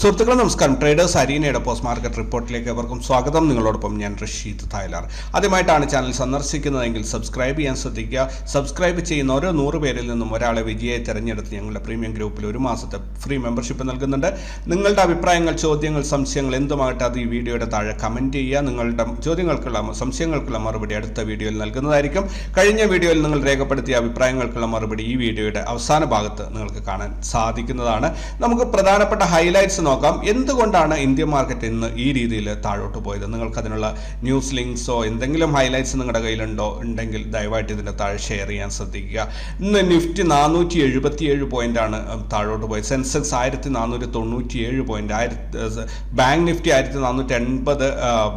സുഹൃത്തുക്കളെ നമസ്കാരം. Traders അരീനയുടെ post market റിപ്പോർട്ടിലേക്ക് എവർക്കും സ്വാഗതം. നിങ്ങളോടൊപ്പം ഞാൻ റഷീദ് തായ്ലാർ. ആദ്യമായിട്ടാണ് ചാനൽ സന്ദർശിക്കുന്നതെങ്കിൽ സബ്സ്ക്രൈബ് ചെയ്യാൻ ശ്രദ്ധിക്കുക. സബ്സ്ക്രൈബ് ചെയ്യുന്ന ഓരോ നൂറ് പേരിൽ നിന്നും ഒരാളെ വിജയെ തിരഞ്ഞെടുത്ത് ഞങ്ങളുടെ പ്രീമിയം ഗ്രൂപ്പിൽ ഒരു മാസത്തെ ഫ്രീ മെമ്പർഷിപ്പ് നൽകുന്നുണ്ട്. നിങ്ങളുടെ അഭിപ്രായങ്ങൾ ചോദ്യങ്ങൾ സംശയങ്ങൾ എന്തുമാകട്ടെ അത് ഈ വീഡിയോയുടെ താഴെ കമന്റ് ചെയ്യുക. നിങ്ങളുടെ ചോദ്യങ്ങൾക്കുള്ള സംശയങ്ങൾക്കുള്ള മറുപടി അടുത്ത വീഡിയോയിൽ നൽകുന്നതായിരിക്കും. കഴിഞ്ഞ വീഡിയോയിൽ നിങ്ങൾ രേഖപ്പെടുത്തിയ അഭിപ്രായങ്ങൾക്കുള്ള മറുപടി ഈ വീഡിയോയുടെ അവസാന ഭാഗത്ത് നിങ്ങൾക്ക് കാണാൻ സാധിക്കുന്നതാണ്. നമുക്ക് പ്രധാനപ്പെട്ട ഹൈലൈറ്റ്സ് നോക്കാം. എന്തുകൊണ്ടാണ് ഇന്ത്യൻ മാർക്കറ്റ് ഇന്ന് ഈ രീതിയിൽ താഴോട്ട് പോയത്? നിങ്ങൾക്ക് അതിനുള്ള ന്യൂസ് ലിങ്ക്സോ എന്തെങ്കിലും ഹൈലൈറ്റ്സ് നിങ്ങളുടെ കയ്യിലുണ്ടോ? ഉണ്ടെങ്കിൽ ദയവായിട്ട് ഇതിന്റെ താഴെ ഷെയർ ചെയ്യാൻ ശ്രദ്ധിക്കുക. ഇന്ന് നിഫ്റ്റി നാനൂറ്റി എഴുപത്തിയേഴ് പോയിന്റാണ് താഴോട്ട് പോയത്. സെൻസെക്സ് ആയിരത്തി നാനൂറ്റി തൊണ്ണൂറ്റി ഏഴ് പോയിന്റ് ആയിരത്തി ബാങ്ക് നിഫ്റ്റി ആയിരത്തി നാനൂറ്റി എൺപത്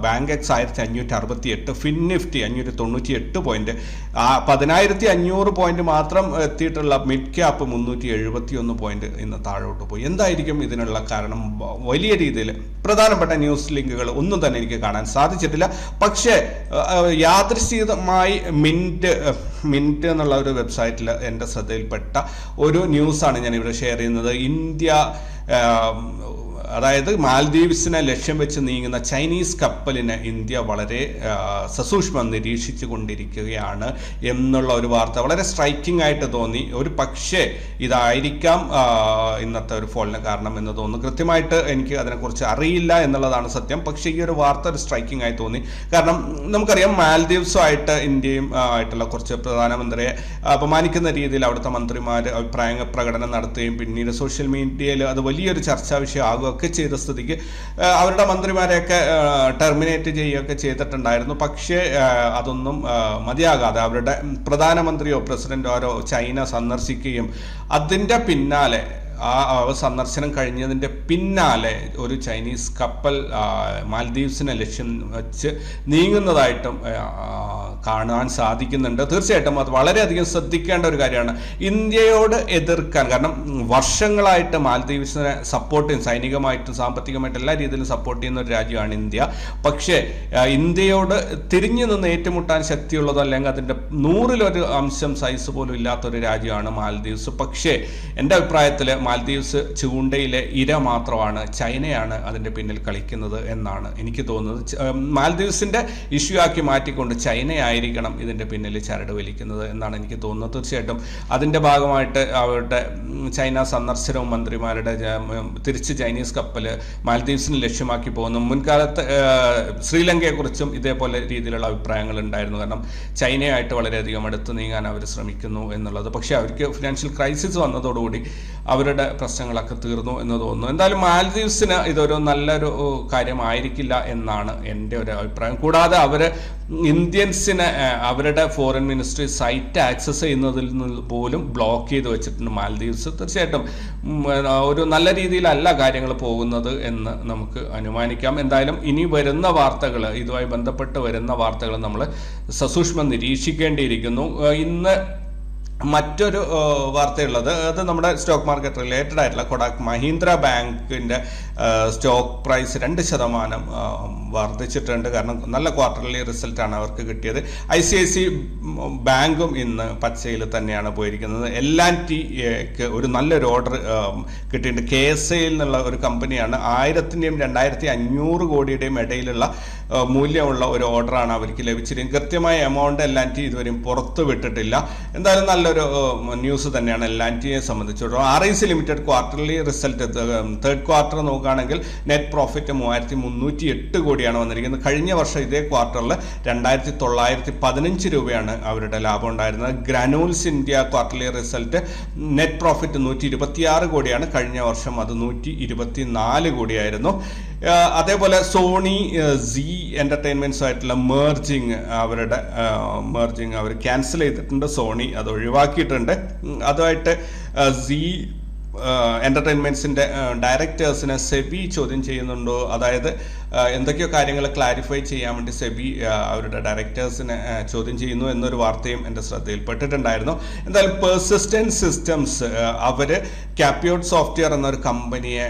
ബാങ്ക് എക്സ് ആയിരത്തി അഞ്ഞൂറ്റി അറുപത്തി എട്ട് ഫിൻ നിഫ്റ്റി അഞ്ഞൂറ്റി തൊണ്ണൂറ്റി എട്ട് പോയിന്റ് പതിനായിരത്തി അഞ്ഞൂറ് പോയിന്റ് മാത്രം എത്തിയിട്ടുള്ള മിഡ് ക്യാപ്പ് മുന്നൂറ്റി എഴുപത്തി ഒന്ന് പോയിന്റ് ഇന്ന് താഴോട്ട് പോയി. എന്തായിരിക്കും ഇതിനുള്ള കാരണം? വലിയ രീതിയിൽ പ്രധാനപ്പെട്ട ന്യൂസ് ലിങ്കുകൾ ഒന്നും തന്നെ എനിക്ക് കാണാൻ സാധിച്ചിട്ടില്ല. പക്ഷേ യാദൃശ്ചികമായി മിന്റ് മിന്റ് എന്നുള്ള ഒരു വെബ്സൈറ്റിൽ എന്റെ ശ്രദ്ധയിൽപ്പെട്ട ഒരു ന്യൂസാണ് ഞാൻ ഇവിടെ ഷെയർ ചെയ്യുന്നത്. ഇന്ത്യ അതായത് മാൽദീവ്സിനെ ലക്ഷ്യം വെച്ച് നീങ്ങുന്ന ചൈനീസ് കപ്പലിനെ ഇന്ത്യ വളരെ സസൂക്ഷ്മം നിരീക്ഷിച്ചു കൊണ്ടിരിക്കുകയാണ് എന്നുള്ള ഒരു വാർത്ത. വളരെ സ്ട്രൈക്കിംഗ് ആയിട്ട് തോന്നി. ഒരു പക്ഷേ ഇതായിരിക്കാം ഇന്നത്തെ ഒരു ഫോളിന് കാരണം എന്ന് തോന്നുന്നു. കൃത്യമായിട്ട് എനിക്ക് അതിനെക്കുറിച്ച് അറിയില്ല എന്നുള്ളതാണ് സത്യം. പക്ഷേ ഈ ഒരു വാർത്ത ഒരു സ്ട്രൈക്കിംഗ് ആയി തോന്നി. കാരണം നമുക്കറിയാം മാൽദീവ്സുമായിട്ട് ഇന്ത്യയും ആയിട്ടുള്ള കുറച്ച് പ്രധാനമന്ത്രിയെ അപമാനിക്കുന്ന രീതിയിൽ അവിടുത്തെ മന്ത്രിമാർ അഭിപ്രായ പ്രകടനം നടത്തുകയും പിന്നീട് സോഷ്യൽ മീഡിയയിൽ അത് വലിയൊരു ചർച്ചാ വിഷയമാകുകയൊക്കെ ചെയ്ത സ്ഥിതിക്ക് അവരുടെ മന്ത്രിമാരെയൊക്കെ ടെർമിനേറ്റ് ചെയ്യുകയൊക്കെ ചെയ്തിട്ടുണ്ടായിരുന്നു. പക്ഷേ അതൊന്നും മതിയാകാതെ അവരുടെ പ്രധാനമന്ത്രിയോ പ്രസിഡന്റോ ആരോ ചൈന സന്ദർശിക്കുകയും അതിന്റെ പിന്നാലെ ആ സന്ദർശനം കഴിഞ്ഞതിന്റെ പിന്നാലെ ഒരു ചൈനീസ് കപ്പൽ മാൽദ്വീപ്സിനെ ലക്ഷ്യം വെച്ച് നീങ്ങുന്നതായിട്ടും കാണാൻ സാധിക്കുന്നുണ്ട്. തീർച്ചയായിട്ടും അത് വളരെയധികം ശ്രദ്ധിക്കേണ്ട ഒരു കാര്യമാണ്. ഇന്ത്യയോട് എതിർക്കാൻ കാരണം വർഷങ്ങളായിട്ട് മാൽദ്വീപ്സിനെ സപ്പോർട്ട് ചെയ്യും സൈനികമായിട്ടും സാമ്പത്തികമായിട്ടും എല്ലാ രീതിയിലും സപ്പോർട്ട് ചെയ്യുന്ന ഒരു രാജ്യമാണ് ഇന്ത്യ. പക്ഷേ ഇന്ത്യയോട് തിരിഞ്ഞു നിന്ന് ഏറ്റുമുട്ടാൻ ശക്തിയുള്ളതോ അല്ലെങ്കിൽ അതിന്റെ നൂറിലൊരു അംശം സൈസ് പോലും ഇല്ലാത്തൊരു രാജ്യമാണ് മാൽദ്വീപ്സ് പക്ഷേ എന്റെ അഭിപ്രായത്തിൽ മാൽദീവ്സ് ചൂണ്ടയിലെ ഇര മാത്രമാണ് ചൈനയാണ് അതിന്റെ പിന്നിൽ കളിക്കുന്നത് എന്നാണ് എനിക്ക് തോന്നുന്നത്. മാൽദീവ്സിന്റെ ഇഷ്യൂ ആക്കി മാറ്റിക്കൊണ്ട് ചൈനയായിരിക്കണം ഇതിന്റെ പിന്നിൽ ചരട് വലിക്കുന്നത് എന്നാണ് എനിക്ക് തോന്നുന്നത്. തീർച്ചയായിട്ടും അതിന്റെ ഭാഗമായിട്ട് അവരുടെ ചൈന സന്ദർശനവും മന്ത്രിമാരുടെ തിരിച്ച് ചൈനീസ് കപ്പൽ മാൽദീവ്സിന് ലക്ഷ്യമാക്കി പോകുന്നു. മുൻകാലത്ത് ശ്രീലങ്കയെക്കുറിച്ചും ഇതേപോലെ രീതിയിലുള്ള അഭിപ്രായങ്ങൾ ഉണ്ടായിരുന്നു. കാരണം ചൈനയായിട്ട് വളരെയധികം അടുത്ത് നീങ്ങാൻ അവർ ശ്രമിക്കുന്നു എന്നുള്ളത്. പക്ഷേ അവർക്ക് ഫിനാൻഷ്യൽ ക്രൈസിസ് വന്നതോടുകൂടി അവരുടെ പ്രശ്നങ്ങളൊക്കെ തീർന്നു എന്ന് തോന്നുന്നു. എന്തായാലും മാലദ്വീപ്സിന് ഇതൊരു നല്ലൊരു കാര്യമായിരിക്കില്ല എന്നാണ് എന്റെ ഒരു അഭിപ്രായം. കൂടാതെ അവർ ഇന്ത്യൻസിനെ അവരുടെ ഫോറിൻ മിനിസ്ട്രി സൈറ്റ് ആക്സസ് ചെയ്യുന്നതിൽ നിന്ന് പോലും ബ്ലോക്ക് ചെയ്ത് വെച്ചിട്ടുണ്ട് മാലദ്വീപ്സ്. തീർച്ചയായിട്ടും ഒരു നല്ല രീതിയിലല്ല കാര്യങ്ങൾ പോകുന്നത് എന്ന് നമുക്ക് അനുമാനിക്കാം. എന്തായാലും ഇനി വരുന്ന വാർത്തകൾ ഇതുമായി ബന്ധപ്പെട്ട് വരുന്ന വാർത്തകൾ നമ്മൾ സസൂക്ഷ്മം നിരീക്ഷിക്കേണ്ടിയിരിക്കുന്നു. ഇന്ന് മറ്റൊരു വാർത്തയുള്ളത്. അത് നമ്മുടെ സ്റ്റോക്ക് മാർക്കറ്റ് റിലേറ്റഡ് ആയിട്ടുള്ള കൊടാക് മഹീന്ദ്ര ബാങ്കിന്റെ സ്റ്റോക്ക് പ്രൈസ് രണ്ട് ശതമാനം വർദ്ധിച്ചിട്ടുണ്ട്. കാരണം നല്ല ക്വാർട്ടർലി റിസൾട്ടാണ് അവർക്ക് കിട്ടിയത്. ഐ സി ഐ സി ബാങ്കും ഇന്ന് പച്ചയിൽ തന്നെയാണ് പോയിരിക്കുന്നത്. എൽ ആൻഡ് ടിക്ക് ഒരു നല്ലൊരു ഓർഡർ കിട്ടിയിട്ടുണ്ട്. കെ എസ് ഐയിൽ നിന്നുള്ള ഒരു കമ്പനിയാണ്. ആയിരത്തിന്റെയും രണ്ടായിരത്തി അഞ്ഞൂറ് കോടിയുടെയും ഇടയിലുള്ള മൂല്യമുള്ള ഒരു ഓർഡറാണ് അവർക്ക് ലഭിച്ചിരിക്കുന്നത്. കൃത്യമായ എമൗണ്ട് എൽ ആൻഡ് ടി ഇതുവരെയും പുറത്ത് വിട്ടിട്ടില്ല. എന്തായാലും നല്ലൊരു ന്യൂസ് തന്നെയാണ് എൽ ആൻഡ് ടിയെ സംബന്ധിച്ചിടത്തോളം R I C limited quarterly result third quarter നോക്കുകയാണെങ്കിൽ നെറ്റ് പ്രോഫിറ്റ് മൂവായിരത്തി മുന്നൂറ്റി എട്ട് കോടിയാണ് വന്നിരിക്കുന്നത്. കഴിഞ്ഞ വർഷം ഇതേ ക്വാർട്ടറിൽ രണ്ടായിരത്തി തൊള്ളായിരത്തി പതിനഞ്ച് രൂപയാണ് അവരുടെ ലാഭം ഉണ്ടായിരുന്നത്. Granules India quarterly result net profit നൂറ്റി ഇരുപത്തിയാറ് കോടിയാണ്. കഴിഞ്ഞ വർഷം അത് നൂറ്റി ഇരുപത്തി നാല് കോടിയായിരുന്നു. അതേപോലെ സോണി സി എന്റർടൈൻമെന്റ്സ് ആയിട്ടുള്ള മേർജിങ് അവരുടെ മേർജിങ് അവർ ക്യാൻസൽ ചെയ്തിട്ടുണ്ട്. സോണി അത് ഒഴിവാക്കിയിട്ടുണ്ട്. അതുമായിട്ട് സി എന്റർടൈൻമെന്റ്സിന്റെ ഡയറക്ടേഴ്സിനെ സെബി ചോദ്യം ചെയ്യുന്നുണ്ടോ? അതായത് എന്തൊക്കെയോ കാര്യങ്ങൾ ക്ലാരിഫൈ ചെയ്യാൻ വേണ്ടി സെബി അവരുടെ ഡയറക്ടേഴ്സിനെ ചോദ്യം ചെയ്യുന്നു എന്നൊരു വാർത്തയും എന്റെ ശ്രദ്ധയിൽപ്പെട്ടിട്ടുണ്ടായിരുന്നു. എന്തായാലും പേഴ്സിസ്റ്റന്റ് സിസ്റ്റംസ് അവർ ക്യാപ്യോട്ട് സോഫ്റ്റ്വെയർ എന്നൊരു കമ്പനിയെ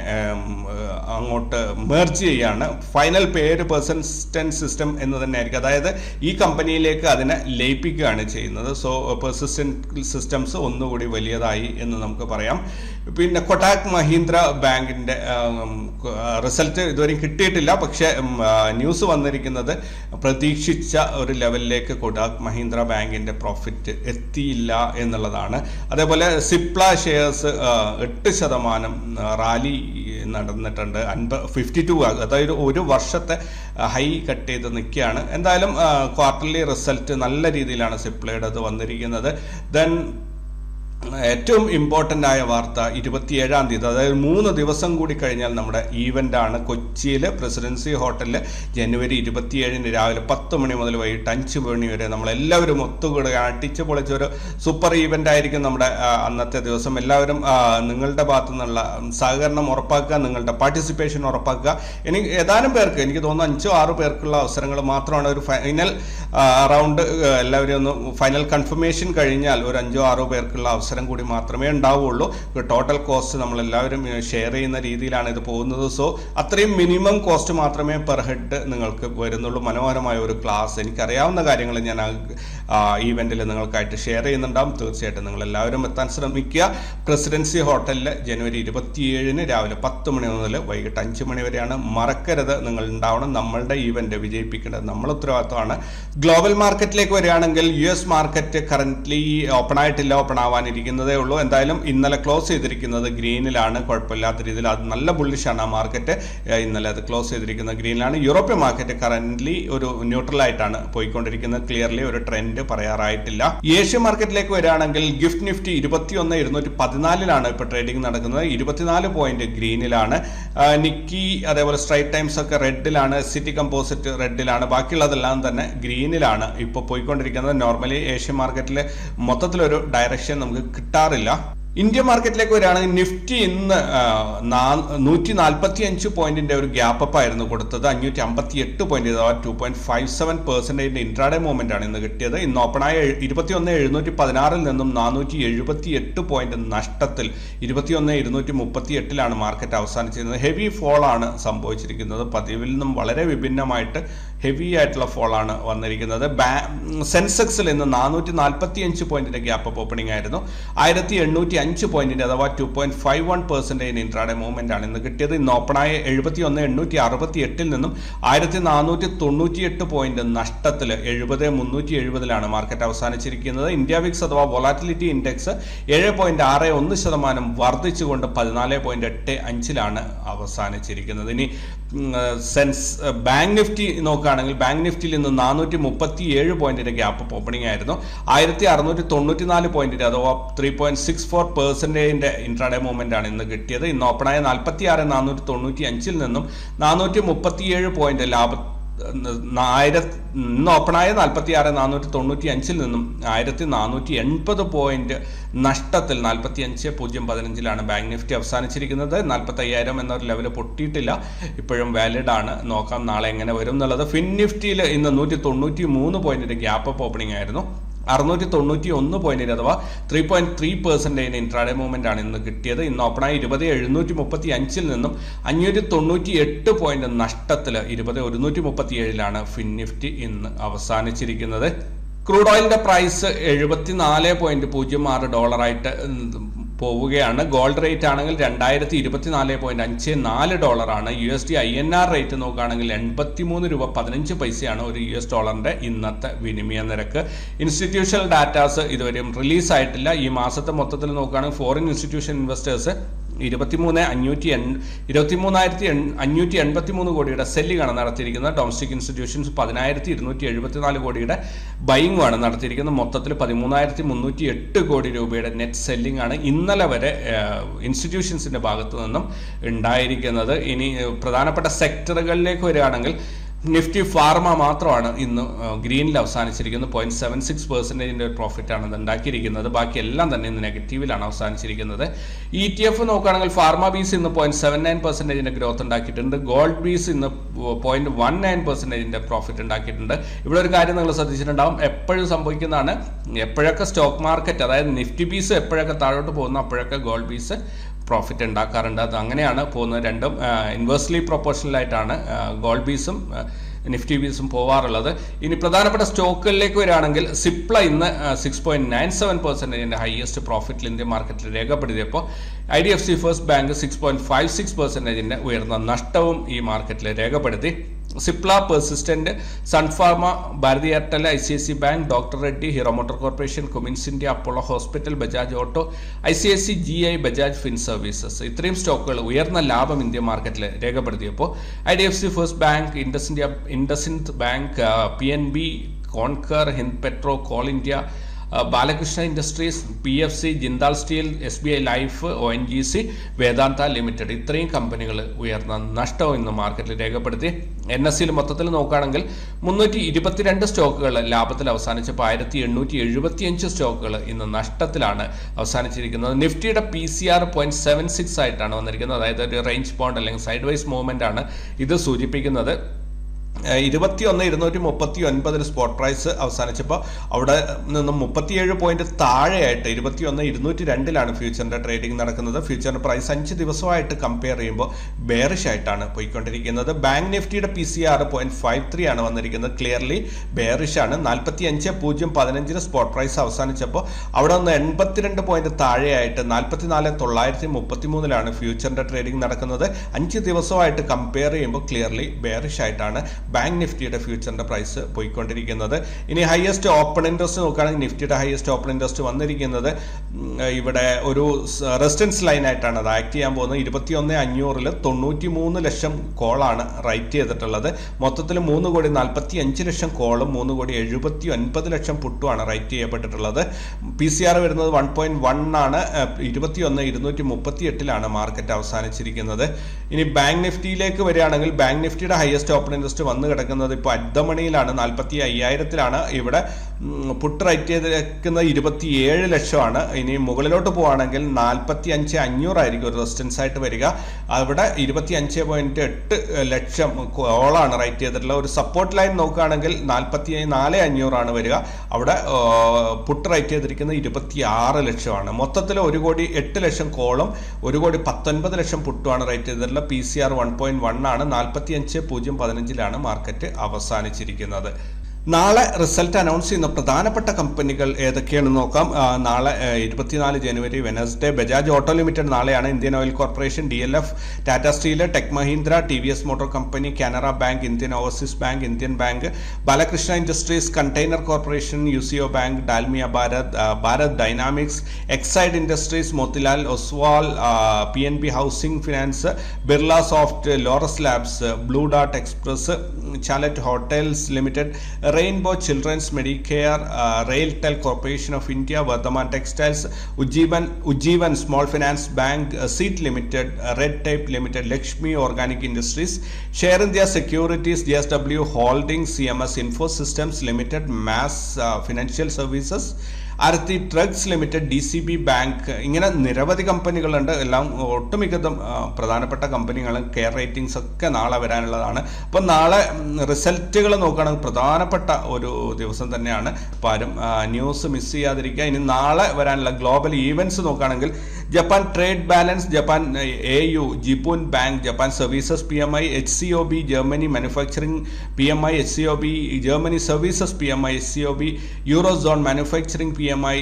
അങ്ങോട്ട് മെർജ് ചെയ്യാണ്. ഫൈനൽ പേര് പേഴ്സിസ്റ്റന്റ് സിസ്റ്റം എന്ന് തന്നെ ആയിരിക്കും അതായത് ഈ കമ്പനിയിലേക്ക് അതിനെ ലയിപ്പിക്കുകയാണ് ചെയ്യുന്നത്. സോ പേഴ്സിസ്റ്റന്റ് സിസ്റ്റംസ് ഒന്നുകൂടി വലിയതായി എന്ന് നമുക്ക് പറയാം. പിന്നെ കൊട്ടാക് മഹീന്ദ്ര ബാങ്കിന്റെ റിസൾട്ട് ഇതുവരെയും കിട്ടിയിട്ടില്ല. പക്ഷേ ന്യൂസ് വന്നിരിക്കുന്നത് പ്രതീക്ഷിച്ച ഒരു ലെവലിലേക്ക് കൊടാക് മഹീന്ദ്ര ബാങ്കിന്റെ പ്രോഫിറ്റ് എത്തിയില്ല എന്നുള്ളതാണ്. അതേപോലെ സിപ്ല ഷെയർസ് എട്ട് ശതമാനം റാലി നടന്നിട്ടുണ്ട്. അൻപ ഫിഫ്റ്റി ടു അതായത് ഒരു വർഷത്തെ ഹൈ കട്ട് ചെയ്ത് നിൽക്കുകയാണ്. എന്തായാലും ക്വാർട്ടർലി റിസൾട്ട് നല്ല രീതിയിലാണ് സിപ്ലയുടെ അത് വന്നിരിക്കുന്നത്. ദെൻ ഏറ്റവും ഇമ്പോർട്ടന്റ് ആയ വാർത്ത ഇരുപത്തിയേഴാം തീയതി അതായത് മൂന്ന് ദിവസം കൂടി കഴിഞ്ഞാൽ നമ്മുടെ ഈവന്റ് ആണ്. കൊച്ചിയിലെ പ്രസിഡൻസി ഹോട്ടലിൽ ജനുവരി ഇരുപത്തിയേഴിന് രാവിലെ പത്ത് മണി മുതൽ വൈകിട്ട് അഞ്ച് മണി വരെ നമ്മളെല്ലാവരും ഒത്തുകൂടുക അടിച്ചു പൊളിച്ച ഒരു സൂപ്പർ ഈവന്റ് ആയിരിക്കും നമ്മുടെ അന്നത്തെ ദിവസം. എല്ലാവരും നിങ്ങളുടെ ഭാഗത്തു നിന്നുള്ള സഹകരണം ഉറപ്പാക്കുക നിങ്ങളുടെ പാർട്ടിസിപ്പേഷൻ ഉറപ്പാക്കുക. ഇനി ഏതാനും പേർക്ക് എനിക്ക് തോന്നുന്നു അഞ്ചോ ആറോ പേർക്കുള്ള അവസരങ്ങൾ മാത്രമാണ് ഒരു ഫൈനൽ റൗണ്ട് എല്ലാവരും ഒന്ന് ഫൈനൽ കൺഫർമേഷൻ കഴിഞ്ഞാൽ ഒരു അഞ്ചോ ആറോ പേർക്കുള്ള അവസരം കൂടി മാത്രമേ ഉണ്ടാവുള്ളൂ. ടോട്ടൽ കോസ്റ്റ് നമ്മൾ എല്ലാവരും ഷെയർ ചെയ്യുന്ന രീതിയിലാണ് ഇത് പോകുന്നത്. സോ അത്രയും മിനിമം കോസ്റ്റ് മാത്രമേ പെർ ഹെഡ് നിങ്ങൾക്ക് വരുന്നുള്ളൂ. മനോഹരമായ ഒരു ക്ലാസ് എനിക്കറിയാവുന്ന കാര്യങ്ങൾ ഞാൻ ഈവെന്റിൽ നിങ്ങൾക്കായിട്ട് ഷെയർ ചെയ്യുന്നുണ്ടാവും. തീർച്ചയായിട്ടും നിങ്ങൾ എല്ലാവരും എത്താൻ ശ്രമിക്കുക. പ്രസിഡൻസി ഹോട്ടലിൽ ജനുവരി ഇരുപത്തിയേഴിന് രാവിലെ പത്ത് മണി മുതൽ വൈകിട്ട് അഞ്ച് മണി വരെയാണ് മറക്കരുത്. നിങ്ങൾ ഉണ്ടാവണം നമ്മളുടെ ഈവന്റ് വിജയിപ്പിക്കേണ്ടത് നമ്മൾ ഉത്തരവാദിത്തമാണ് ഗ്ലോബൽ മാർക്കറ്റിലേക്ക് വരികയാണെങ്കിൽ U S market currently open ആയിട്ടില്ല. ഓപ്പൺ ആവാനിരിക്കുന്നതേ ഉള്ളൂ. എന്തായാലും ഇന്നലെ ക്ലോസ് ചെയ്തിരിക്കുന്നത് ഗ്രീനിലാണ്. കുഴപ്പമില്ലാത്ത രീതിയിൽ അത് നല്ല ബുള്ളിഷാണ് ആ മാർക്കറ്റ് ഇന്നലെ അത് ക്ലോസ് ചെയ്തിരിക്കുന്നത് ഗ്രീനിലാണ്. യൂറോപ്യൻ മാർക്കറ്റ് കറന്റ്ലി ഒരു ന്യൂട്രൽ ആയിട്ടാണ് പോയിക്കൊണ്ടിരിക്കുന്നത്. ക്ലിയർലി ഒരു ട്രെൻഡ് പറയാറായിട്ടില്ല. ഏഷ്യൻ മാർക്കറ്റിലേക്ക് വരികയാണെങ്കിൽ ഗിഫ്റ്റ് നിഫ്റ്റി ഇരുപത്തിയൊന്ന് ഇരുന്നൂറ്റി പതിനാലിലാണ് ഇപ്പോൾ ട്രേഡിംഗ് നടക്കുന്നത്. ഇരുപത്തിനാല് പോയിന്റ് ഗ്രീനിലാണ്. നിക്കി അതേപോലെ സ്ട്രൈറ്റ് ടൈംസ് ഒക്കെ റെഡിലാണ്. City composite റെഡിലാണ്. ബാക്കിയുള്ളതെല്ലാം തന്നെ ഗ്രീനിലാണ് ഇപ്പോൾ പോയിക്കൊണ്ടിരിക്കുന്നത്. നോർമലി ഏഷ്യൻ മാർക്കറ്റിൽ മൊത്തത്തിലൊരു ഡയറക്ഷൻ നമുക്ക് കിട്ടാറില്ല. ഇന്ത്യ മാർക്കറ്റിലേക്ക് വരികയാണെങ്കിൽ നിഫ്റ്റി ഇന്ന് നൂറ്റി നാൽപ്പത്തി അഞ്ച് പോയിന്റിന്റെ ഒരു ഗ്യാപ്പ് ആയിരുന്നു കൊടുത്തത്. അഞ്ഞൂറ്റി അമ്പത്തി എട്ട് point two point five seven പെർസെന്റേജിന്റെ intraday movement ആണ് ഇന്ന് കിട്ടിയത്. ഇന്ന് ഓപ്പണായ ഇരുപത്തിയൊന്ന് എഴുന്നൂറ്റി പതിനാറിൽ നിന്നും നാനൂറ്റി എഴുപത്തി എട്ട് പോയിന്റ് നഷ്ടത്തിൽ ഇരുപത്തിയൊന്ന് ഇരുന്നൂറ്റി മുപ്പത്തി എട്ടിലാണ് മാർക്കറ്റ് അവസാനിച്ചിരുന്നത് ഹെവി ഫോളാണ് സംഭവിച്ചിരിക്കുന്നത്. പതിവിൽ നിന്നും വളരെ വിഭിന്നമായിട്ട് ഹെവി ആയിട്ടുള്ള ഫോളാണ് വന്നിരിക്കുന്നത്. സെൻസെക്സിൽ ഇന്ന് നാനൂറ്റി നാൽപ്പത്തി അഞ്ച് പോയിന്റിന്റെ ഗ്യാപ്പ് അപ്പ് ഓപ്പണിംഗ് ആയിരുന്നു. ആയിരത്തി എണ്ണൂറ്റി അഞ്ച് പോയിന്റിന്റെ അഥവാ two point five one percentage intraday movement ആണ് ഇന്ന് കിട്ടിയത്. ഇന്ന് ഓപ്പണായ എഴുപത്തി ഒന്ന് എണ്ണൂറ്റി അറുപത്തി എട്ടിൽ നിന്നും ആയിരത്തി നാനൂറ്റി തൊണ്ണൂറ്റി എട്ട് പോയിന്റ് നഷ്ടത്തിൽ എഴുപത് മുന്നൂറ്റി എഴുപതിലാണ് മാർക്കറ്റ് അവസാനിച്ചിരിക്കുന്നത്. ഇന്ത്യ വിക്സ് അഥവാ വൊളാറ്റിലിറ്റി ഇൻഡെക്സ് ഏഴ് പോയിന്റ് ആറ് ഒന്ന് ശതമാനം വർദ്ധിച്ചുകൊണ്ട് പതിനാല് പോയിന്റ് എട്ട് അഞ്ചിലാണ് അവസാനിച്ചിരിക്കുന്നത്. ഇനി സെൻസ് ബാങ്ക് നിഫ്റ്റി നോക്കുകയാണെങ്കിൽ ബാങ്ക് നിഫ്റ്റിയിൽ നിന്ന് നാനൂറ്റി മുപ്പത്തി ഏഴ് പോയിന്റിന്റെ ഗ്യാപ്പ് ഓപ്പണിംഗ് ആയിരുന്നു. ആയിരത്തി അറുന്നൂറ്റി തൊണ്ണൂറ്റി നാല് പോയിന്റിന്റെ അഥവാ ത്രീ പോയിന്റ് സിക്സ് ഫോർ പെർസെന്റേജിന്റെ ഇൻട്രാഡേ മൂവ്മെന്റ് ആണ് ഇന്ന് കിട്ടിയത്. ഇന്ന് ഓപ്പണായ നാൽപ്പത്തി ആറ് നാനൂറ്റി തൊണ്ണൂറ്റി അഞ്ചിൽ നിന്നും നാനൂറ്റി മുപ്പത്തി ഏഴ് പോയിന്റ് ലാഭ ആയിരത്തി ഇന്ന് ഓപ്പണായ നാൽപ്പത്തി ആറ് നാനൂറ്റി തൊണ്ണൂറ്റി അഞ്ചിൽ നിന്നും ആയിരത്തി നാനൂറ്റി എൺപത് പോയിന്റ് നഷ്ടത്തിൽ നാൽപ്പത്തി അഞ്ച് പൂജ്യം പതിനഞ്ചിലാണ് ബാങ്ക് നിഫ്റ്റി അവസാനിച്ചിരിക്കുന്നത്. നാൽപ്പത്തി അയ്യായിരം എന്നൊരു ലെവൽ പൊട്ടിയിട്ടില്ല. ഇപ്പോഴും വാലിഡ് ആണ്. നോക്കാം നാളെ എങ്ങനെ വരും എന്നുള്ളത്. ഫിൻ നിഫ്റ്റിയിൽ ഇന്ന് നൂറ്റി തൊണ്ണൂറ്റി മൂന്ന് പോയിന്റിന്റെ ഗ്യാപ്പ് ഓപ്പണിംഗ് ആയിരുന്നു. അറുന്നൂറ്റി തൊണ്ണൂറ്റി ഒന്ന് പോയിന്റിന് അഥവാ ത്രീ പോയിന്റ് ത്രീ പെർസെന്റേജിന് ഇൻട്രാഡേ മൂവ്മെന്റ് ആണ് ഇന്ന് കിട്ടിയത്. ഇന്ന് ഓപ്പണായി ഇരുപത് എഴുന്നൂറ്റി മുപ്പത്തി അഞ്ചിൽ നിന്നും അഞ്ഞൂറ്റി തൊണ്ണൂറ്റി എട്ട് പോയിന്റ് നഷ്ടത്തിൽ ഇരുപത് ഒരുന്നൂറ്റി മുപ്പത്തി ഏഴിലാണ് ഫിൻ നിഫ്റ്റി ഇന്ന് അവസാനിച്ചിരിക്കുന്നത്. ക്രൂഡ് ഓയിലിന്റെ പ്രൈസ് എഴുപത്തിനാല് പോയിന്റ് പൂജ്യം ആറ് ഡോളറായിട്ട് പോവുകയാണ്. ഗോൾഡ് റേറ്റ് ആണെങ്കിൽ രണ്ടായിരത്തി ഇരുപത്തിനാല് പോയിന്റ് അഞ്ച് നാല് ഡോളറാണ് U S D I N R rate നോക്കുകയാണെങ്കിൽ എൺപത്തി മൂന്ന് രൂപ പതിനഞ്ച് പൈസയാണ് ഒരു യു എസ് ഡോളറിന്റെ ഇന്നത്തെ വിനിമയ നിരക്ക്. ഇൻസ്റ്റിറ്റ്യൂഷണൽ ഡാറ്റാസ് ഇതുവരെയും റിലീസ് ആയിട്ടില്ല. ഈ മാസത്തെ മൊത്തത്തിൽ നോക്കുകയാണെങ്കിൽ ഫോറിൻ ഇൻസ്റ്റിറ്റ്യൂഷൻ ഇൻവെസ്റ്റേഴ്സ് ഇരുപത്തിമൂന്ന് അഞ്ഞൂറ്റി എൺ ഇരുപത്തിമൂന്നായിരത്തി എൺ അഞ്ഞൂറ്റി എൺപത്തി മൂന്ന് കോടിയുടെ സെല്ലിങ്ങാണ് നടത്തിയിരിക്കുന്നത്. ഡൊമസ്റ്റിക് ഇൻസ്റ്റിറ്റ്യൂഷൻസ് പതിനായിരത്തി ഇരുന്നൂറ്റി എഴുപത്തിനാല് കോടിയുടെ ബൈങ്ങുമാണ് നടത്തിയിരിക്കുന്നത്. മൊത്തത്തിൽ പതിമൂന്നായിരത്തി മുന്നൂറ്റി എട്ട് കോടി രൂപയുടെ നെറ്റ് സെല്ലിംഗ് ആണ് ഇന്നലെ വരെ ഇൻസ്റ്റിറ്റ്യൂഷൻസിന്റെ ഭാഗത്തു നിന്നും ഉണ്ടായിരിക്കുന്നത്. ഇനി പ്രധാനപ്പെട്ട സെക്ടറുകളിലേക്ക് വരികയാണെങ്കിൽ നിഫ്റ്റി ഫാർമ മാത്രമാണ് ഇന്ന് ഗ്രീനിൽ അവസാനിച്ചിരിക്കുന്നത്. പോയിന്റ് സെവൻ സിക്സ് പെർസെന്റേജിന്റെ ഒരു പ്രോഫിറ്റാണ് ഇത് ഉണ്ടാക്കിയിരിക്കുന്നത് ബാക്കി എല്ലാം തന്നെ ഇന്ന് നെഗറ്റീവിലാണ് അവസാനിച്ചിരിക്കുന്നത്. ഇ ടി എഫ് നോക്കുകയാണെങ്കിൽ ഫാർമ ബീസ് ഇന്ന് പോയിന്റ് സെവൻ നയൻ പെർസെന്റേജിന്റെ ഗ്രോത്ത് ഉണ്ടാക്കിയിട്ടുണ്ട്. ഗോൾഡ് ബീസ് ഇന്ന് പോയിന്റ് വൺ നയൻ പെർസെന്റേജിന്റെ പ്രോഫിറ്റ് ഉണ്ടാക്കിയിട്ടുണ്ട്. ഇവിടെ ഒരു കാര്യം നിങ്ങൾ ശ്രദ്ധിച്ചിട്ടുണ്ടാവും. എപ്പോഴും സംഭവിക്കുന്നതാണ് എപ്പോഴൊക്കെ സ്റ്റോക്ക് മാർക്കറ്റ് അതായത് നിഫ്റ്റി ബീസ് എപ്പോഴൊക്കെ താഴോട്ട് പോകുന്ന അപ്പോഴൊക്കെ ഗോൾഡ് ബീസ് പ്രോഫിറ്റ് ഉണ്ടാക്കാറുണ്ട്. അത് അങ്ങനെയാണ് പോകുന്നത്. രണ്ടും ഇൻവേഴ്സ്ലി പ്രൊപ്പോർഷണലായിട്ടാണ് ഗോൾഡ് ബീസും നിഫ്റ്റി ബീസും പോവാറുള്ളത്. ഇനി പ്രധാനപ്പെട്ട സ്റ്റോക്കുകളിലേക്ക് വരികയാണെങ്കിൽ സിപ്ല ഇന്ന് സിക്സ് പോയിന്റ് നയൻ സെവൻ പെർസെന്റേജിന്റെ ഹയസ്റ്റ് പ്രോഫിറ്റിൽ ഇന്ത്യൻ മാർക്കറ്റിൽ രേഖപ്പെടുത്തിയപ്പോൾ I D F C first bank six point five six പെർസെന്റേജിന്റെ ഉയർന്ന നഷ്ടവും ഈ മാർക്കറ്റിൽ രേഖപ്പെടുത്തി. Cipla Persistent Sun Pharma Bharti Airtel I C I C bank doctor Reddy Hero motor corporation Cummins India Apollo hospital Bajaj auto I C I C G I Bajaj fin services. ഇത്രയും സ്റ്റോക്കുകൾ ഉയർന്ന ലാഭം India മാർക്കറ്റിൽ രേഖപ്പെടുത്തിയപ്പോൾ I D F C first bank Indus India IndusInd bank P N B Concor Hind petro coal India Balakrishna industries P F C Jindal steel S B I life O N G C Vedanta limited. ഇത്രയും കമ്പനികൾ ഉയർന്ന നഷ്ടം ഇന്ന് മാർക്കറ്റിൽ രേഖപ്പെടുത്തി. N S സിയിൽ മൊത്തത്തിൽ നോക്കുകയാണെങ്കിൽ മുന്നൂറ്റി ഇരുപത്തിരണ്ട് സ്റ്റോക്കുകൾ ലാഭത്തിൽ അവസാനിച്ചപ്പോൾ ആയിരത്തി എണ്ണൂറ്റി എഴുപത്തിയഞ്ച് സ്റ്റോക്കുകൾ ഇന്ന് നഷ്ടത്തിലാണ് അവസാനിച്ചിരിക്കുന്നത്. നിഫ്റ്റിയുടെ P C R point seven six ആയിട്ടാണ് വന്നിരിക്കുന്നത്. അതായത് ഒരു റേഞ്ച് ബോണ്ട് അല്ലെങ്കിൽ സൈഡ് വൈസ് മൂവ്മെന്റ് ആണ് ഇത് സൂചിപ്പിക്കുന്നത്. ഇരുപത്തിയൊന്ന് ഇരുന്നൂറ്റി മുപ്പത്തി ഒൻപതിൽ സ്പോട്ട് പ്രൈസ് അവസാനിച്ചപ്പോൾ അവിടെ നിന്നും മുപ്പത്തിയേഴ് പോയിന്റ് താഴെയായിട്ട് ഇരുപത്തി ഒന്ന് ഇരുന്നൂറ്റി രണ്ടിലാണ് ഫ്യൂച്ചറിന്റെ ട്രേഡിംഗ് നടക്കുന്നത് ഫ്യൂച്ചറിന്റെ പ്രൈസ് അഞ്ച് ദിവസമായിട്ട് കമ്പയർ ചെയ്യുമ്പോൾ ബേറിഷ് ആയിട്ടാണ് പോയിക്കൊണ്ടിരിക്കുന്നത്. ബാങ്ക് നിഫ്റ്റിയുടെ P C R point five three ആണ് വന്നിരിക്കുന്നത്. ക്ലിയർലി ബേറിഷ് ആണ്. നാൽപ്പത്തി അഞ്ച് പൂജ്യം പതിനഞ്ചിന് സ്പോട്ട് പ്രൈസ് അവസാനിച്ചപ്പോൾ അവിടെ നിന്ന് എൺപത്തിരണ്ട് പോയിന്റ് താഴെയായിട്ട് നാൽപ്പത്തിനാല് തൊള്ളായിരത്തി മുപ്പത്തി മൂന്നിലാണ് ഫ്യൂച്ചറിന്റെ ട്രേഡിംഗ് നടക്കുന്നത്. അഞ്ച് ദിവസമായിട്ട് കമ്പയർ ചെയ്യുമ്പോൾ ക്ലിയർലി ബേറിഷ് ആയിട്ടാണ് ബാങ്ക് നിഫ്റ്റിയുടെ ഫ്യൂച്ചറിന്റെ പ്രൈസ് പോയിക്കൊണ്ടിരിക്കുന്നത്. ഇനി ഹയസ്റ്റ് ഓപ്പൺ ഇൻട്രസ്റ്റ് നോക്കുകയാണെങ്കിൽ നിഫ്റ്റിയുടെ ഹയസ്റ്റ് ഓപ്പൺ ഇൻട്രസ്റ്റ് വന്നിരിക്കുന്നത് ഇവിടെ ഒരു റെസിസ്റ്റൻസ് ലൈൻ ആയിട്ടാണ്. അത് ആക്ട് ചെയ്യാൻ പോകുന്നത്. ഇരുപത്തിയൊന്ന് അഞ്ഞൂറിൽ തൊണ്ണൂറ്റി മൂന്ന് ലക്ഷം കോളാണ് റൈറ്റ് ചെയ്തിട്ടുള്ളത്. മൊത്തത്തിൽ മൂന്ന് കോടി നാൽപ്പത്തി അഞ്ച് ലക്ഷം കോളും മൂന്ന് കോടി എഴുപത്തി ഒൻപത് ലക്ഷം പുട്ടുമാണ് റൈറ്റ് ചെയ്യപ്പെട്ടിട്ടുള്ളത്. പി സി ആർ വരുന്നത് വൺ പോയിന്റ് വൺ ആണ്. ഇരുപത്തിയൊന്ന് ഇരുന്നൂറ്റി മുപ്പത്തി എട്ടിലാണ് മാർക്കറ്റ് അവസാനിച്ചിരിക്കുന്നത്. ഇനി ബാങ്ക് നിഫ്റ്റിയിലേക്ക് വരികയാണെങ്കിൽ ബാങ്ക് നിഫ്റ്റിയുടെ ഹയസ്റ്റ് ഓപ്പൺ ഇൻട്രസ്റ്റ് കിടക്കുന്നത് ഇപ്പോൾ അഡ്ഡമണിയിലാണ് നാൽപ്പത്തി അയ്യായിരത്തിലാണ് ഇവിടെ പുട്ട് റൈറ്റ് ചെയ്തിരിക്കുന്നത് ഇരുപത്തിയേഴ് ലക്ഷമാണ്. ഇനി മുകളിലോട്ട് പോവുകയാണെങ്കിൽ നാൽപ്പത്തി അഞ്ച് അഞ്ഞൂറായിരിക്കും ഒരു റെസിസ്റ്റൻസ് ആയിട്ട് വരിക. അവിടെ ഇരുപത്തി അഞ്ച് പോയിന്റ് എട്ട് ലക്ഷം കോളാണ് റൈറ്റ് ചെയ്തിട്ടുള്ളത്. ഒരു സപ്പോർട്ട് ലൈൻ നോക്കുകയാണെങ്കിൽ നാൽപ്പത്തി നാല് അഞ്ഞൂറാണ് വരിക. അവിടെ പുട്ട് റൈറ്റ് ചെയ്തിരിക്കുന്നത് ഇരുപത്തി ആറ് ലക്ഷമാണ്. മൊത്തത്തിൽ ഒരു കോടി എട്ട് ലക്ഷം കോളും ഒരു കോടി പത്തൊൻപത് ലക്ഷം പുട്ടുമാണ് റൈറ്റ് ചെയ്തിട്ടുള്ളത്. P C R one point one ആണ്. നാൽപ്പത്തി അഞ്ച് പൂജ്യം പതിനഞ്ചിലാണ് മാർക്കറ്റ് അവസാനിച്ചിരിക്കുന്നത്. നാളെ റിസൾട്ട് അനൗൺസ് ചെയ്യുന്ന പ്രധാനപ്പെട്ട കമ്പനികൾ ഏതൊക്കെയാണെന്ന് നോക്കാം. നാളെ ഇരുപത്തിനാല് ജനുവരി വെനസ്ഡേ ബജാജ് ഓട്ടോ ലിമിറ്റഡ് നാളെയാണ് Indian oil corporation D L F Tata steel tech Mahindra T V S motor company Canara bank Indian overseas bank Indian bank Balakrishna industries container corporation U C O bank Dalmia Bharat Bharat dynamics Exide industries Motilal Oswal P N B housing finance Birla soft Laurus labs Blue Dart Express Chalet hotels limited Rainbow children's Medicare RailTel corporation of India Vardhman textiles Ujjivan Ujjivan small finance bank CEAT limited Red Tape limited Lakshmi organic industries share India securities G S W holding C M S info systems limited MAS financial services Aarti drugs limited D C B bank ഇങ്ങനെ നിരവധി കമ്പനികളുണ്ട്. എല്ലാം ഒട്ടുമിക്കതും പ്രധാനപ്പെട്ട കമ്പനികളും care ratings ഒക്കെ നാളെ വരാനുള്ളതാണ്. അപ്പം നാളെ റിസൾട്ടുകൾ നോക്കുകയാണെങ്കിൽ പ്രധാനപ്പെട്ട ഒരു ദിവസം തന്നെയാണ്. അപ്പോൾ ആരും ന്യൂസ് മിസ് ചെയ്യാതിരിക്കുക. ഇനി നാളെ വരാനുള്ള ഗ്ലോബൽ ഈവന്റ്സ് നോക്കുകയാണെങ്കിൽ Japan trade balance Japan A U Jibun bank Japan services P M I H C O B Germany manufacturing P M I H C O B Germany services P M I H C O B euro zone manufacturing P M I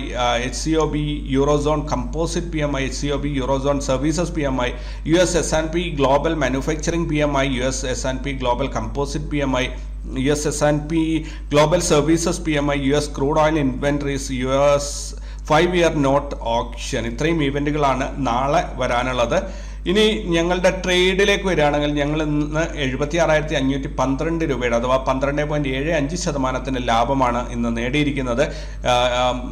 H C O B eurozone composite P M I H C O B eurozone services P M I U S S and P global manufacturing P M I U S S and P global composite P M I U S S and P global services P M I U S crude oil inventories U S five year note option ഇത്രയും ഇവന്റുകളാണ് നാളെ വരാനുള്ളത്. ഇനി ഞങ്ങളുടെ ട്രേഡിലേക്ക് വരികയാണെങ്കിൽ ഞങ്ങൾ ഇന്ന് എഴുപത്തി ആറായിരത്തി അഞ്ഞൂറ്റി പന്ത്രണ്ട് രൂപയുടെ അഥവാ പന്ത്രണ്ട് പോയിന്റ് ഏഴ് അഞ്ച് ശതമാനത്തിന്റെ ലാഭമാണ് ഇന്ന് നേടിയിരിക്കുന്നത്.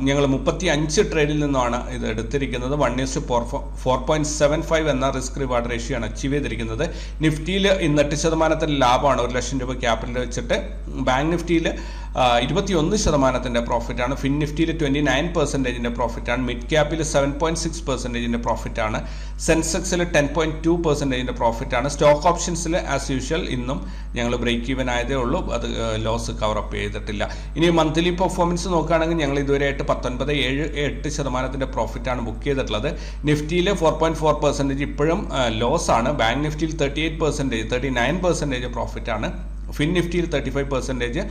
ഞങ്ങൾ മുപ്പത്തി അഞ്ച് ട്രേഡിൽ നിന്നാണ് ഇത് എടുത്തിരിക്കുന്നത്. One is four four point seven five എന്ന റിസ്ക് റിവാർഡ് റേഷ്യോ ആണ് അച്ചീവ് ചെയ്തിരിക്കുന്നത്. നിഫ്റ്റിയിൽ ഇന്ന് എട്ട് ശതമാനത്തിന്റെ ലാഭമാണ് ഒരു ലക്ഷം രൂപ ക്യാപിറ്റൽ വെച്ചിട്ട്. ബാങ്ക് നിഫ്റ്റിയിൽ ഇരുപത്തിയൊന്ന് ശതമാനത്തിന്റെ പ്രോഫിറ്റാണ് ഫിൻ നിഫ്റ്റിയിൽ ട്വന്റി നയൻ പെർസെന്റേജിന്റെ പ്രോഫിറ്റാണ് മിഡ് ക്യാപ്പിൽ സെവൻ പോയിന്റ് സിക്സ് പെർസെന്റേജിന്റെ പ്രോഫിറ്റാണ് സെൻസെക്സിൽ ടെൻ പോയിന്റ് ടു പെർസെന്റേജിന്റെ പ്രോഫിറ്റാണ് സ്റ്റോക്ക് ഓപ്ഷൻസിൽ ആസ് യൂഷ്വൽ ഇന്നും ഞങ്ങൾ ബ്രേക്ക് ഈവൻ ആയതേ ഉള്ളൂ. അത് ലോസ് കവറപ്പ് ചെയ്തിട്ടില്ല. ഇനി മന്ത്ലി പെർഫോമൻസ് നോക്കുകയാണെങ്കിൽ ഞങ്ങൾ ഇതുവരെ ഇതുവരെയായിട്ട് പത്തൊൻപത് ഏഴ് എട്ട് ശതമാനത്തിന്റെ പ്രോഫിറ്റാണ് ബുക്ക് ചെയ്തിട്ടുള്ളത്. നിഫ്റ്റിയിൽ ഫോർ പോയിന്റ് ഫോർ പെർസെന്റേജ് ഇപ്പോഴും ലോസ് ആണ്. Bank നിഫ്റ്റിയിൽ thirty eight percentage thirty nine percentage പ്രോഫിറ്റാണ് fin നിഫ്റ്റിയിൽ thirty five percentage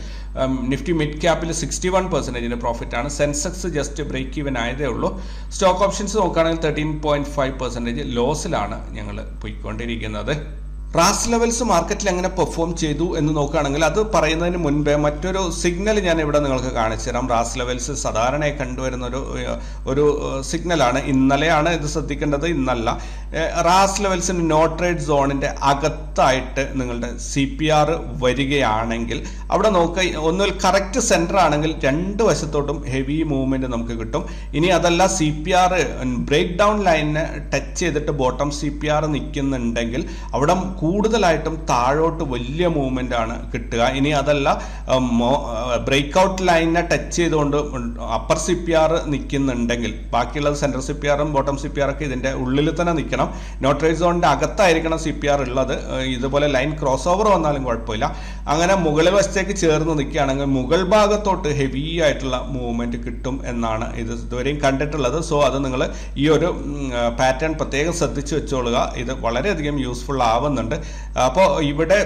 Nifty mid ക്യാപ്പിൽ sixty one പെർസെന്റേജിന്റെ പ്രോഫിറ്റ് ആണ്. സെൻസെക്സ് ജസ്റ്റ് ബ്രേക്ക് ഈവൻ ആയതേ ഉള്ളൂ. സ്റ്റോക്ക് ഓപ്ഷൻസ് നോക്കുകയാണെങ്കിൽ തേർട്ടീൻ പോയിന്റ് ഫൈവ് പെർസെന്റേജ് ലോസിലാണ് ഞങ്ങൾ പോയിക്കൊണ്ടിരിക്കുന്നത്. റാസ് ലെവൽസ് മാർക്കറ്റിൽ എങ്ങനെ പെർഫോം ചെയ്തു എന്ന് നോക്കുകയാണെങ്കിൽ അത് പറയുന്നതിന് മുൻപേ മറ്റൊരു സിഗ്നൽ ഞാൻ ഇവിടെ നിങ്ങൾക്ക് കാണിച്ചു തരാം. റാസ് ലെവൽസ് സാധാരണയായി കണ്ടുവരുന്ന ഒരു ഒരു സിഗ്നലാണ്. ഇന്നലെയാണ് ഇത് ശ്രദ്ധിക്കേണ്ടത്. ഇന്നല്ല. റാസ് ലെവൽസിന് നോട്രേഡ് സോണിന്റെ അകത്തായിട്ട് നിങ്ങളുടെ സി പി ആർ വരികയാണെങ്കിൽ അവിടെ നോക്കുക ഒന്നുകിൽ കറക്റ്റ് സെന്റർ ആണെങ്കിൽ രണ്ട് വശത്തോട്ടും ഹെവി മൂവ്മെന്റ് നമുക്ക് കിട്ടും. ഇനി അതല്ല C P R break down ലൈനിനെ ടച്ച് ചെയ്തിട്ട് ബോട്ടം സി പി ആർ നിൽക്കുന്നുണ്ടെങ്കിൽ അവിടെ കൂടുതലായിട്ടും താഴോട്ട് വലിയ മൂവ്മെന്റ് ആണ് കിട്ടുക. ഇനി അതല്ല ബ്രേക്ക് ഔട്ട് ലൈനിനെ ടച്ച് ചെയ്തുകൊണ്ട് അപ്പർ സി പി ആർ നിൽക്കുന്നുണ്ടെങ്കിൽ ബാക്കിയുള്ളത് സെൻട്രൽ സി പി ആറും ബോട്ടം സി പി ആർ ഒക്കെ ഇതിന്റെ ഉള്ളിൽ തന്നെ നിൽക്കണം. നോട്രേജ് സോണിന്റെ അകത്തായിരിക്കണം സി പി ആർ ഉള്ളത്. ഇതുപോലെ ലൈൻ ക്രോസ് ഓവർ വന്നാലും കുഴപ്പമില്ല. അങ്ങനെ മുകളിൽ വശത്തേക്ക് ചേർന്ന് നിൽക്കുകയാണെങ്കിൽ മുകൾ ഭാഗത്തോട്ട് ഹെവി ആയിട്ടുള്ള മൂവ്മെന്റ് കിട്ടും എന്നാണ് ഇത് ഇതുവരെയും കണ്ടിട്ടുള്ളത്. സോ അത് നിങ്ങൾ ഈ ഒരു പാറ്റേൺ പ്രത്യേകം ശ്രദ്ധിച്ചു വെച്ചോളുക. ഇത് വളരെയധികം യൂസ്ഫുൾ ആവുന്നുണ്ട്. അപ്പോൾ ഇവിടെ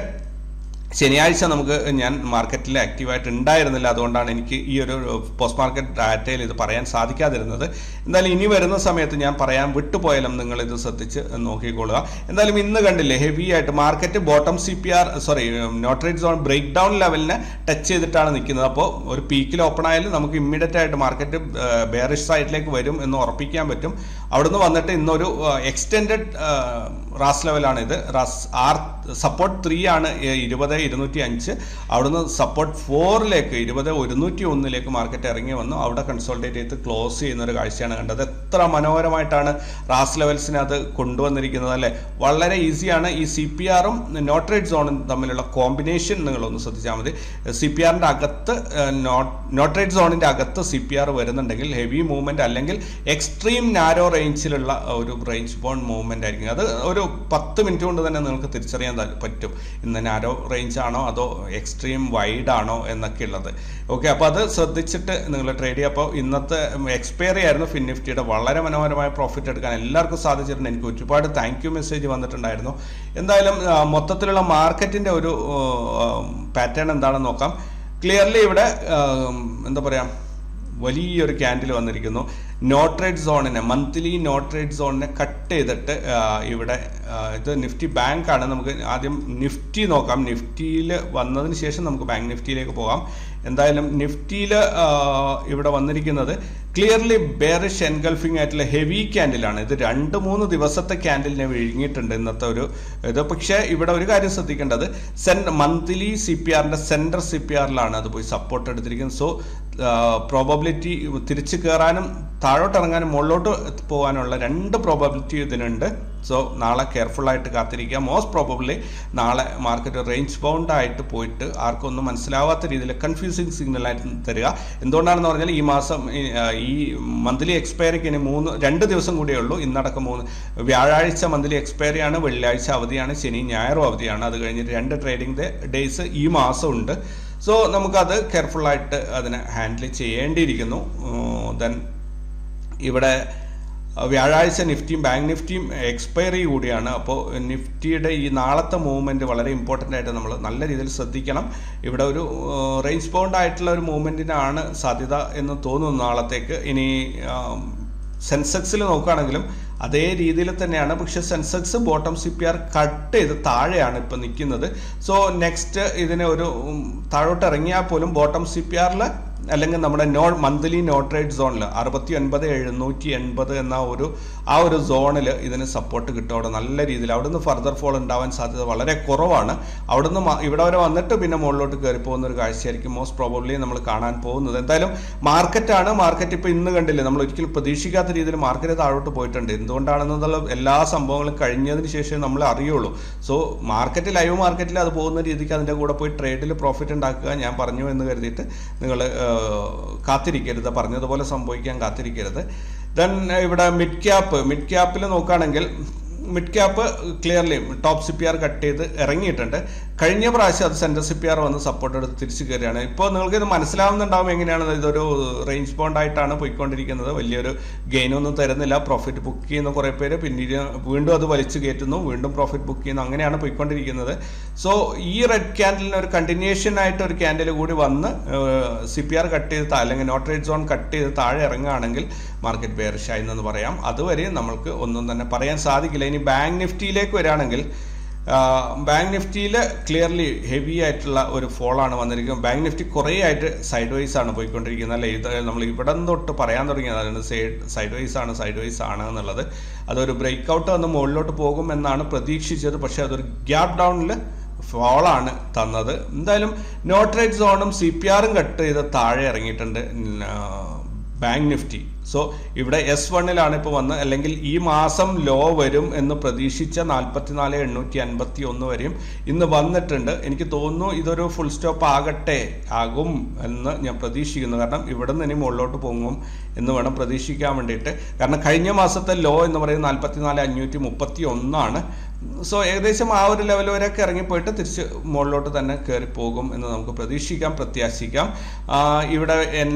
ശനിയാഴ്ച നമുക്ക് ഞാൻ മാർക്കറ്റിൽ ആക്റ്റീവായിട്ട് ഉണ്ടായിരുന്നില്ല അതുകൊണ്ടാണ് എനിക്ക് ഈ ഒരു പോസ്റ്റ് മാർക്കറ്റ് ഡാറ്റയിൽ ഇത് പറയാൻ സാധിക്കാതിരുന്നത്. എന്തായാലും ഇനി വരുന്ന സമയത്ത് ഞാൻ പറയാൻ വിട്ടുപോയാലും നിങ്ങൾ ഇത് ശ്രദ്ധിച്ച് നോക്കിക്കൊള്ളുക. എന്തായാലും ഇന്ന് കണ്ടില്ലേ ഹെവി ആയിട്ട് market bottom C P R sorry no trade zone breakdown ലെവലിനെ touch ചെയ്തിട്ടാണ് നിൽക്കുന്നത്. അപ്പോൾ ഒരു പീക്കിൽ ഓപ്പൺ ആയാലും നമുക്ക് ഇമ്മീഡിയറ്റ് ആയിട്ട് മാർക്കറ്റ് ബെയറിഷ് സൈഡിലേക്ക് വരും എന്ന് ഉറപ്പിക്കാൻ പറ്റും. അവിടുന്ന് വന്നിട്ട് ഇന്നൊരു എക്സ്റ്റെൻഡ് റാസ് ലെവലാണ് ഇത്. റാസ് ആർ സപ്പോർട്ട് ത്രീ ആണ് ഇരുപത് ഇരുന്നൂറ്റി അഞ്ച്. അവിടുന്ന് സപ്പോർട്ട് ഫോറിലേക്ക് ഇരുപത് ഒരുന്നൂറ്റി ഒന്നിലേക്ക് മാർക്കറ്റ് ഇറങ്ങി വന്നു. അവിടെ കൺസോൾട്ടേറ്റ് ചെയ്ത് ക്ലോസ് ചെയ്യുന്ന ഒരു കാഴ്ചയാണ് കണ്ടത്. എത്ര മനോഹരമായിട്ടാണ് റാസ് ലെവൽസിനെ അത് കൊണ്ടുവന്നിരിക്കുന്നത് അല്ലേ? വളരെ ഈസിയാണ്. ഈ സി പി ആറും നോട്രേറ്റ് സോണും തമ്മിലുള്ള കോമ്പിനേഷൻ നിങ്ങളൊന്ന് ശ്രദ്ധിച്ചാൽ മതി. സി പി ആറിന്റെ അകത്ത് നോട്രേറ്റ് സോണിന്റെ അകത്ത് സി പി ആർ വരുന്നുണ്ടെങ്കിൽ ഹെവി മൂവ്മെന്റ് അല്ലെങ്കിൽ എക്സ്ട്രീം നാരോ റേഞ്ചിലുള്ള ഒരു റേഞ്ച് ബോൺ മൂവ്മെന്റ് ആയിരിക്കും. അത് ഒരു പത്ത് മിനിറ്റ് കൊണ്ട് തന്നെ നിങ്ങൾക്ക് തിരിച്ചറിയാൻ പറ്റും. ഇന്ന് നാരോ റേഞ്ച് ആണോ അതോ എക്സ്ട്രീം വൈഡ് ആണോ എന്നൊക്കെ ഉള്ളത് ഓക്കെ അപ്പോൾ അത് ശ്രദ്ധിച്ചിട്ട് നിങ്ങൾ ട്രേഡ് ചെയ്യുക. അപ്പോൾ ഇന്നത്തെ എക്സ്പയറി ആയിരുന്നു ഫിൻ നിഫ്റ്റിയുടെ വളരെ മനോഹരമായ പ്രോഫിറ്റ് എടുക്കാൻ എല്ലാവർക്കും സാധിച്ചിട്ടുണ്ട് എനിക്ക് ഒരുപാട് താങ്ക് യു മെസ്സേജ് വന്നിട്ടുണ്ടായിരുന്നു. എന്തായാലും മൊത്തത്തിലുള്ള മാർക്കറ്റിന്റെ ഒരു പാറ്റേൺ എന്താണെന്ന് നോക്കാം. ക്ലിയർലി ഇവിടെ എന്താ പറയുക വലിയൊരു ക്യാൻഡിൽ വന്നിരിക്കുന്നു. നോട്രേഡ് സോണിനെ മന്ത്ലി നോട്ട്രേഡ് സോണിനെ കട്ട് ചെയ്തിട്ട് ഇവിടെ ഇത് നിഫ്റ്റി ബാങ്ക് ആണ് നമുക്ക് ആദ്യം നിഫ്റ്റി നോക്കാം. നിഫ്റ്റിയിൽ വന്നതിന് ശേഷം നമുക്ക് ബാങ്ക് നിഫ്റ്റിയിലേക്ക് പോകാം. എന്തായാലും നിഫ്റ്റിയിൽ ഇവിടെ വന്നിരിക്കുന്നത് ക്ലിയർലി ബെയറിഷ് എൻഗൾഫിംഗ് ആയിട്ടുള്ള ഹെവി ക്യാൻഡിലാണ്. ഇത് രണ്ട് മൂന്ന് ദിവസത്തെ ക്യാൻഡിലിനെ വിഴുങ്ങിയിട്ടുണ്ട് ഇന്നത്തെ ഒരു ഇത്. പക്ഷേ ഇവിടെ ഒരു കാര്യം ശ്രദ്ധിക്കേണ്ടത്. സെൻ മന്ത്ലി സി പി ആറിന്റെ സെൻട്രൽ സി പി ആറിലാണ് അത് പോയി സപ്പോർട്ട് എടുത്തിരിക്കുന്നത്. സോ പ്രോബബിലിറ്റി തിരിച്ചു കയറാനും താഴോട്ട് ഇറങ്ങാനും മുകളിലോട്ട് പോകാനുള്ള രണ്ട് പ്രോബബിലിറ്റി ഇതിനുണ്ട്. സോ നാളെ കെയർഫുള്ളായിട്ട് കാത്തിരിക്കുക. മോസ്റ്റ് പ്രോബബ്ലി നാളെ മാർക്കറ്റ് റേഞ്ച് ബൗണ്ട് ആയിട്ട് പോയിട്ട് ആർക്കൊന്നും മനസ്സിലാവാത്ത രീതിയിൽ കൺഫ്യൂസിങ് സിഗ്നൽ ആയിട്ട് തരിക. എന്തുകൊണ്ടാണെന്ന് പറഞ്ഞാൽ ഈ മാസം ഈ മന്ത്ലി എക്സ്പയറിക്ക് ഇനി മൂന്ന് രണ്ട് ദിവസം കൂടിയേ ഉള്ളൂ. ഇന്നടക്കം മൂന്ന് വ്യാഴാഴ്ച മന്ത്ലി എക്സ്പയറിയാണ് വെള്ളിയാഴ്ച അവധിയാണ് ശനി ഞായറും അവധിയാണ്. അത് കഴിഞ്ഞിട്ട് രണ്ട് ട്രേഡിംഗ് ഡേയ്സ് ഈ മാസം ഉണ്ട് സോ നമുക്കത് കെയർഫുള്ളായിട്ട് അതിനെ ഹാൻഡിൽ ചെയ്യേണ്ടിയിരിക്കുന്നു. ദെൻ ഇവിടെ വ്യാഴാഴ്ച നിഫ്റ്റിയും ബാങ്ക് നിഫ്റ്റിയും എക്സ്പയറി കൂടിയാണ്. അപ്പോൾ നിഫ്റ്റിയുടെ ഈ നാളത്തെ മൂവ്മെന്റ് വളരെ ഇമ്പോർട്ടന്റ് ആയിട്ട് നമ്മൾ നല്ല രീതിയിൽ ശ്രദ്ധിക്കണം. ഇവിടെ ഒരു റേഞ്ച് ബൗണ്ട് ആയിട്ടുള്ള ഒരു മൂവ്മെന്റിനാണ് സാധ്യത എന്ന് തോന്നുന്നു നാളത്തേക്ക്. ഇനി സെൻസെക്സിൽ നോക്കുകയാണെങ്കിലും അതേ രീതിയിൽ തന്നെയാണ്. പക്ഷേ Sensex bottom C P R cut ചെയ്ത് താഴെയാണ് ഇപ്പോൾ നിൽക്കുന്നത്. സോ നെക്സ്റ്റ് ഇതിനെ ഒരു താഴോട്ട് ഇറങ്ങിയാൽ പോലും ബോട്ടം സി പി ആറിൽ അല്ലെങ്കിൽ നമ്മുടെ നോ മന്ത്ലി നോട്ട് സോണിൽ അറുപത്തി ഒൻപത് എഴുന്നൂറ്റി എൺപത് എന്ന ഒരു ആ ഒരു സോണിൽ ഇതിന് സപ്പോർട്ട് കിട്ടും അവിടെ നല്ല രീതിയിൽ. അവിടുന്ന് ഫർദർ ഫോൾ ഉണ്ടാവാൻ സാധ്യത വളരെ കുറവാണ്. അവിടുന്ന് ഇവിടെ വരെ വന്നിട്ട് പിന്നെ മുകളിലോട്ട് കയറി പോകുന്ന ഒരു കാഴ്ചയായിരിക്കും മോസ്റ്റ് പ്രോബബ്ലി നമ്മൾ കാണാൻ പോകുന്നത്. എന്തായാലും മാർക്കറ്റാണ് മാർക്കറ്റ് ഇപ്പോൾ ഇന്ന് കണ്ടില്ലേ നമ്മൾ ഒരിക്കലും പ്രതീക്ഷിക്കാത്ത രീതിയിൽ മാർക്കറ്റ് താഴോട്ട് പോയിട്ടുണ്ട്. എന്തുകൊണ്ടാണെന്നുള്ള എല്ലാ സംഭവങ്ങളും കഴിഞ്ഞതിന് ശേഷമേ നമ്മൾ അറിയുള്ളൂ. സോ മാർക്കറ്റ് ലൈവ് മാർക്കറ്റിൽ അത് പോകുന്ന രീതിക്ക് അതിന്റെ കൂടെ പോയി ട്രേഡിൽ പ്രോഫിറ്റ് ഉണ്ടാക്കുക ഞാൻ പറഞ്ഞു എന്ന് കരുതിയിട്ട് നിങ്ങൾ കാത്തിരിക്കരുത് പറഞ്ഞതുപോലെ സംഭവിക്കാൻ കാത്തിരിക്കരുത്. ദെൻ ഇവിടെ മിഡ് ക്യാപ്പ് മിഡ് ക്യാപ്പിൽ നോക്കുകയാണെങ്കിൽ mid cap clearly top C P R cut ചെയ്ത് ഇറങ്ങിയിട്ടുണ്ട്. കഴിഞ്ഞ പ്രാവശ്യം അത് സെന്റർ സി പി ആർ വന്ന് സപ്പോർട്ട് എടുത്ത് തിരിച്ചു കയറിയാണ്. ഇപ്പോൾ നിങ്ങൾക്ക് ഇത് മനസ്സിലാവുന്നുണ്ടാവും എങ്ങനെയാണ് ഇതൊരു റേഞ്ച് ബോണ്ട് ആയിട്ടാണ് പോയിക്കൊണ്ടിരിക്കുന്നത്. വലിയൊരു ഗെയിനൊന്നും തരുന്നില്ല. പ്രോഫിറ്റ് ബുക്ക് ചെയ്യുന്ന കുറേ പേര് പിന്നീട് വീണ്ടും അത് വലിച്ചു കയറ്റുന്നു. വീണ്ടും പ്രോഫിറ്റ് ബുക്ക് ചെയ്യുന്നു. അങ്ങനെയാണ് പോയിക്കൊണ്ടിരിക്കുന്നത്. സോ ഈ റെഡ് ക്യാൻഡലിന് ഒരു കണ്ടിന്യൂഷൻ ആയിട്ട് ഒരു ക്യാൻഡിൽ കൂടി വന്ന് സി പി ആർ കട്ട് ചെയ്ത് അല്ലെങ്കിൽ നോട്ട് റേറ്റ് സോൺ കട്ട് ചെയ്ത് താഴെ ഇറങ്ങുകയാണെങ്കിൽ മാർക്കറ്റ് ബെയറിഷായി എന്ന് പറയാം. അതുവരെ നമ്മൾക്ക് ഒന്നും തന്നെ പറയാൻ സാധിക്കില്ല. ഇനി ബാങ്ക് നിഫ്റ്റിയിലേക്ക് വരികയാണെങ്കിൽ ബാങ്ക് നിഫ്റ്റിയിൽ ക്ലിയർലി ഹെവി ആയിട്ടുള്ള ഒരു ഫോളാണ് വന്നിരിക്കുന്നത്. ബാങ്ക് നിഫ്റ്റി കുറേ ആയിട്ട് സൈഡ് വൈസ് ആണ് പോയിക്കൊണ്ടിരിക്കുന്നത്. അല്ലേ? ഇത് നമ്മൾ ഇവിടെ തൊട്ട് പറയാൻ തുടങ്ങിയതാണ് സൈഡ് വൈസ് ആണ് സൈഡ് വൈസ് ആണ് എന്നുള്ളത്. അതൊരു ബ്രേക്ക് ഔട്ട് വന്ന് മുകളിലോട്ട് പോകും എന്നാണ് പ്രതീക്ഷിച്ചത്. പക്ഷേ അതൊരു ഗ്യാപ് ഡൗണിൽ ഫോളാണ് തന്നത്. എന്തായാലും നോട്ട് റേറ്റ് സോണും സി പി ആറും കട്ട് ചെയ്ത് താഴെ ഇറങ്ങിയിട്ടുണ്ട് ബാങ്ക് നിഫ്റ്റി സോ ഇവിടെ എസ് വണ്ണിലാണ് ഇപ്പോൾ വന്ന്. അല്ലെങ്കിൽ ഈ മാസം ലോ വരും എന്ന് പ്രതീക്ഷിച്ച നാൽപ്പത്തിനാല് എണ്ണൂറ്റി അൻപത്തി ഒന്ന് വരെയും ഇന്ന് വന്നിട്ടുണ്ട്. എനിക്ക് തോന്നുന്നു ഇതൊരു ഫുൾ സ്റ്റോപ്പ് ആകട്ടെ ആകും എന്ന് ഞാൻ പ്രതീക്ഷിക്കുന്നു. കാരണം ഇവിടെ നിന്ന് ഇനി മുകളിലോട്ട് പോകും എന്ന് വേണം പ്രതീക്ഷിക്കാൻ വേണ്ടിയിട്ട്. കാരണം കഴിഞ്ഞ മാസത്തെ ലോ എന്ന് പറയുന്നത് നാൽപ്പത്തിനാല് അഞ്ഞൂറ്റി മുപ്പത്തി ഒന്നാണ് സോ ഏകദേശം ആ ഒരു ലെവൽ വരെയൊക്കെ ഇറങ്ങിപ്പോയിട്ട് തിരിച്ച് മുകളിലോട്ട് തന്നെ കയറി പോകും എന്ന് നമുക്ക് പ്രതീക്ഷിക്കാം പ്രത്യാശിക്കാം. ഇവിടെ എൻ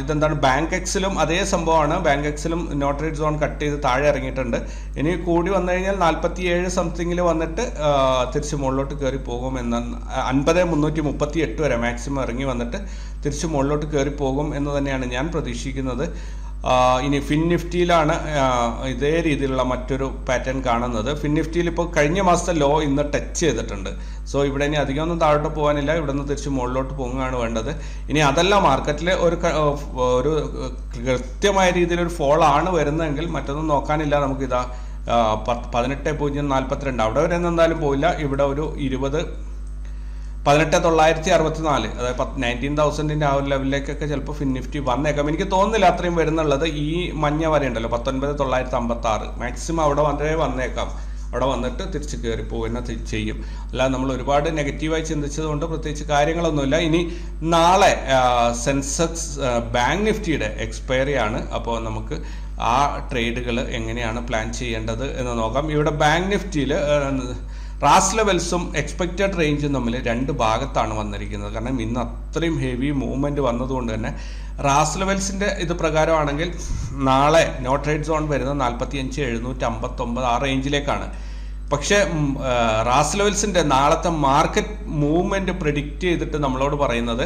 ഇതെന്താണ് ബാങ്ക് എക്സിലും അതേ സംഭവമാണ്. ബാങ്ക് എക്സിലും നോട്ടറേറ്റ് സോൺ കട്ട് ചെയ്ത് താഴെ ഇറങ്ങിയിട്ടുണ്ട്. ഇനി കൂടി വന്നു കഴിഞ്ഞാൽ നാൽപ്പത്തി ഏഴ് സംതിങ്ങിൽ വന്നിട്ട് തിരിച്ച് മുകളിലോട്ട് കയറി പോകും എന്ന് അൻപത് മുന്നൂറ്റി മുപ്പത്തി എട്ട് വരെ മാക്സിമം ഇറങ്ങി വന്നിട്ട് തിരിച്ച് മുകളിലോട്ട് കയറി പോകും എന്ന് തന്നെയാണ് ഞാൻ പ്രതീക്ഷിക്കുന്നത്. ഇനി ഫിൻ നിഫ്റ്റിയിലാണ് ഇതേ രീതിയിലുള്ള മറ്റൊരു പാറ്റേൺ കാണുന്നത്. ഫിൻ നിഫ്റ്റിയിൽ ഇപ്പോൾ കഴിഞ്ഞ മാസത്തെ ലോ ഇന്ന് ടച്ച് ചെയ്തിട്ടുണ്ട്. സോ ഇവിടെ ഇനി അധികം ഒന്നും താഴോട്ട് പോകാനില്ല. ഇവിടെ നിന്ന് തിരിച്ച് മുകളിലോട്ട് പോകുകയാണ് വേണ്ടത്. ഇനി അതല്ല മാർക്കറ്റിലെ ഒരു ഒരു കൃത്യമായ രീതിയിൽ ഒരു ഫോൾ ആണ് വരുന്നതെങ്കിൽ മറ്റൊന്നും നോക്കാനില്ല. നമുക്കിതാ പതിനെട്ട് പൂജ്യം നാൽപ്പത്തിരണ്ട് അവിടെ വരെ എന്തായാലും പോയില്ല ഇവിടെ ഒരു ഇരുപത് പതിനെട്ട് തൊള്ളായിരത്തി അറുപത്തി നാല് അതായത് പത്ത് നയന്റീൻ തൗസൻഡിന്റെ ആ ഒരു ലെവലിലേക്കൊക്കെ ചിലപ്പോൾ ഫിൻ നിഫ്റ്റി വന്നേക്കാം. എനിക്ക് തോന്നുന്നില്ല അത്രയും വരുന്നുള്ളത് ഈ മഞ്ഞ വരെ ഉണ്ടല്ലോ പത്തൊൻപത് തൊള്ളായിരത്തി അമ്പത്തി ആറ് മാക്സിമം അവിടെ വരെ വന്നേക്കാം. അവിടെ വന്നിട്ട് തിരിച്ച് കയറി പോകുന്ന ചെയ്യും. അല്ലാതെ നമ്മൾ ഒരുപാട് നെഗറ്റീവായി ചിന്തിച്ചത് കൊണ്ട് പ്രത്യേകിച്ച് കാര്യങ്ങളൊന്നുമില്ല. ഇനി നാളെ സെൻസെക്സ് ബാങ്ക് നിഫ്റ്റിയുടെ എക്സ്പയറി ആണ്. അപ്പോൾ നമുക്ക് ആ ട്രേഡുകൾ എങ്ങനെയാണ് പ്ലാൻ ചെയ്യേണ്ടത് എന്ന് നോക്കാം. ഇവിടെ ബാങ്ക് നിഫ്റ്റിയിൽ റാസ് ലെവൽസും എക്സ്പെക്റ്റഡ് റേഞ്ചും തമ്മിൽ രണ്ട് ഭാഗത്താണ് വന്നിരിക്കുന്നത്. കാരണം ഇന്ന് അത്രയും ഹെവി മൂവ്മെന്റ് വന്നതുകൊണ്ട് തന്നെ റാസ് ലെവൽസിന്റെ ഇത് പ്രകാരമാണെങ്കിൽ നാളെ നോട്ട് റേറ്റ് സോൺ വരുന്ന നാൽപ്പത്തി അഞ്ച് എഴുന്നൂറ്റി അമ്പത്തൊമ്പത് ആ റേഞ്ചിലേക്കാണ് പക്ഷേ റാസ് ലെവൽസിന്റെ നാളത്തെ മാർക്കറ്റ് മൂവ്മെന്റ് പ്രിഡിക്റ്റ് ചെയ്തിട്ട് നമ്മളോട് പറയുന്നത്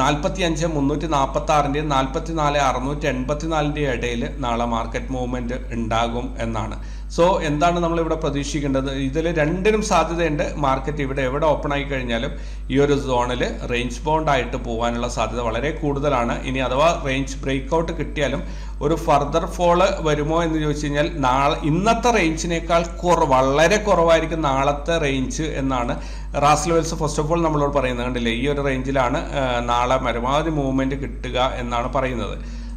നാൽപ്പത്തി അഞ്ച് മുന്നൂറ്റി നാൽപ്പത്തി ആറിന്റെയും നാൽപ്പത്തി നാല് അറുന്നൂറ്റി എൺപത്തി നാലിന്റെ ഇടയിൽ നാളെ മാർക്കറ്റ് മൂവ്മെന്റ് ഉണ്ടാകും എന്നാണ്. സോ എന്താണ് നമ്മൾ ഇവിടെ പ്രതീക്ഷിക്കേണ്ടത്? ഇതിൽ രണ്ടിനും സാധ്യതയുണ്ട്. മാർക്കറ്റ് ഇവിടെ എവിടെ ഓപ്പൺ ആയി കഴിഞ്ഞാലും ഈ ഒരു സോണിൽ റേഞ്ച് ബൗണ്ട് ആയിട്ട് പോകാനുള്ള സാധ്യത വളരെ കൂടുതലാണ്. ഇനി അഥവാ റേഞ്ച് ബ്രേക്ക് ഔട്ട് കിട്ടിയാലും ഒരു ഫർദർ ഫോൾ വരുമോ എന്ന് ചോദിച്ചു കഴിഞ്ഞാൽ നാളെ ഇന്നത്തെ റേഞ്ചിനേക്കാൾ കുറ വളരെ കുറവായിരിക്കും നാളത്തെ റേഞ്ച് എന്നാണ് റാസ് ലെവൽസ് ഫസ്റ്റ് ഓഫ് ഓൾ നമ്മളോട് പറയുന്നത് കണ്ടില്ലേ ഈ ഒരു റേഞ്ചിലാണ് നാളെ പരമാവധി മൂവ്മെന്റ് കിട്ടുക എന്നാണ് പറയുന്നത്.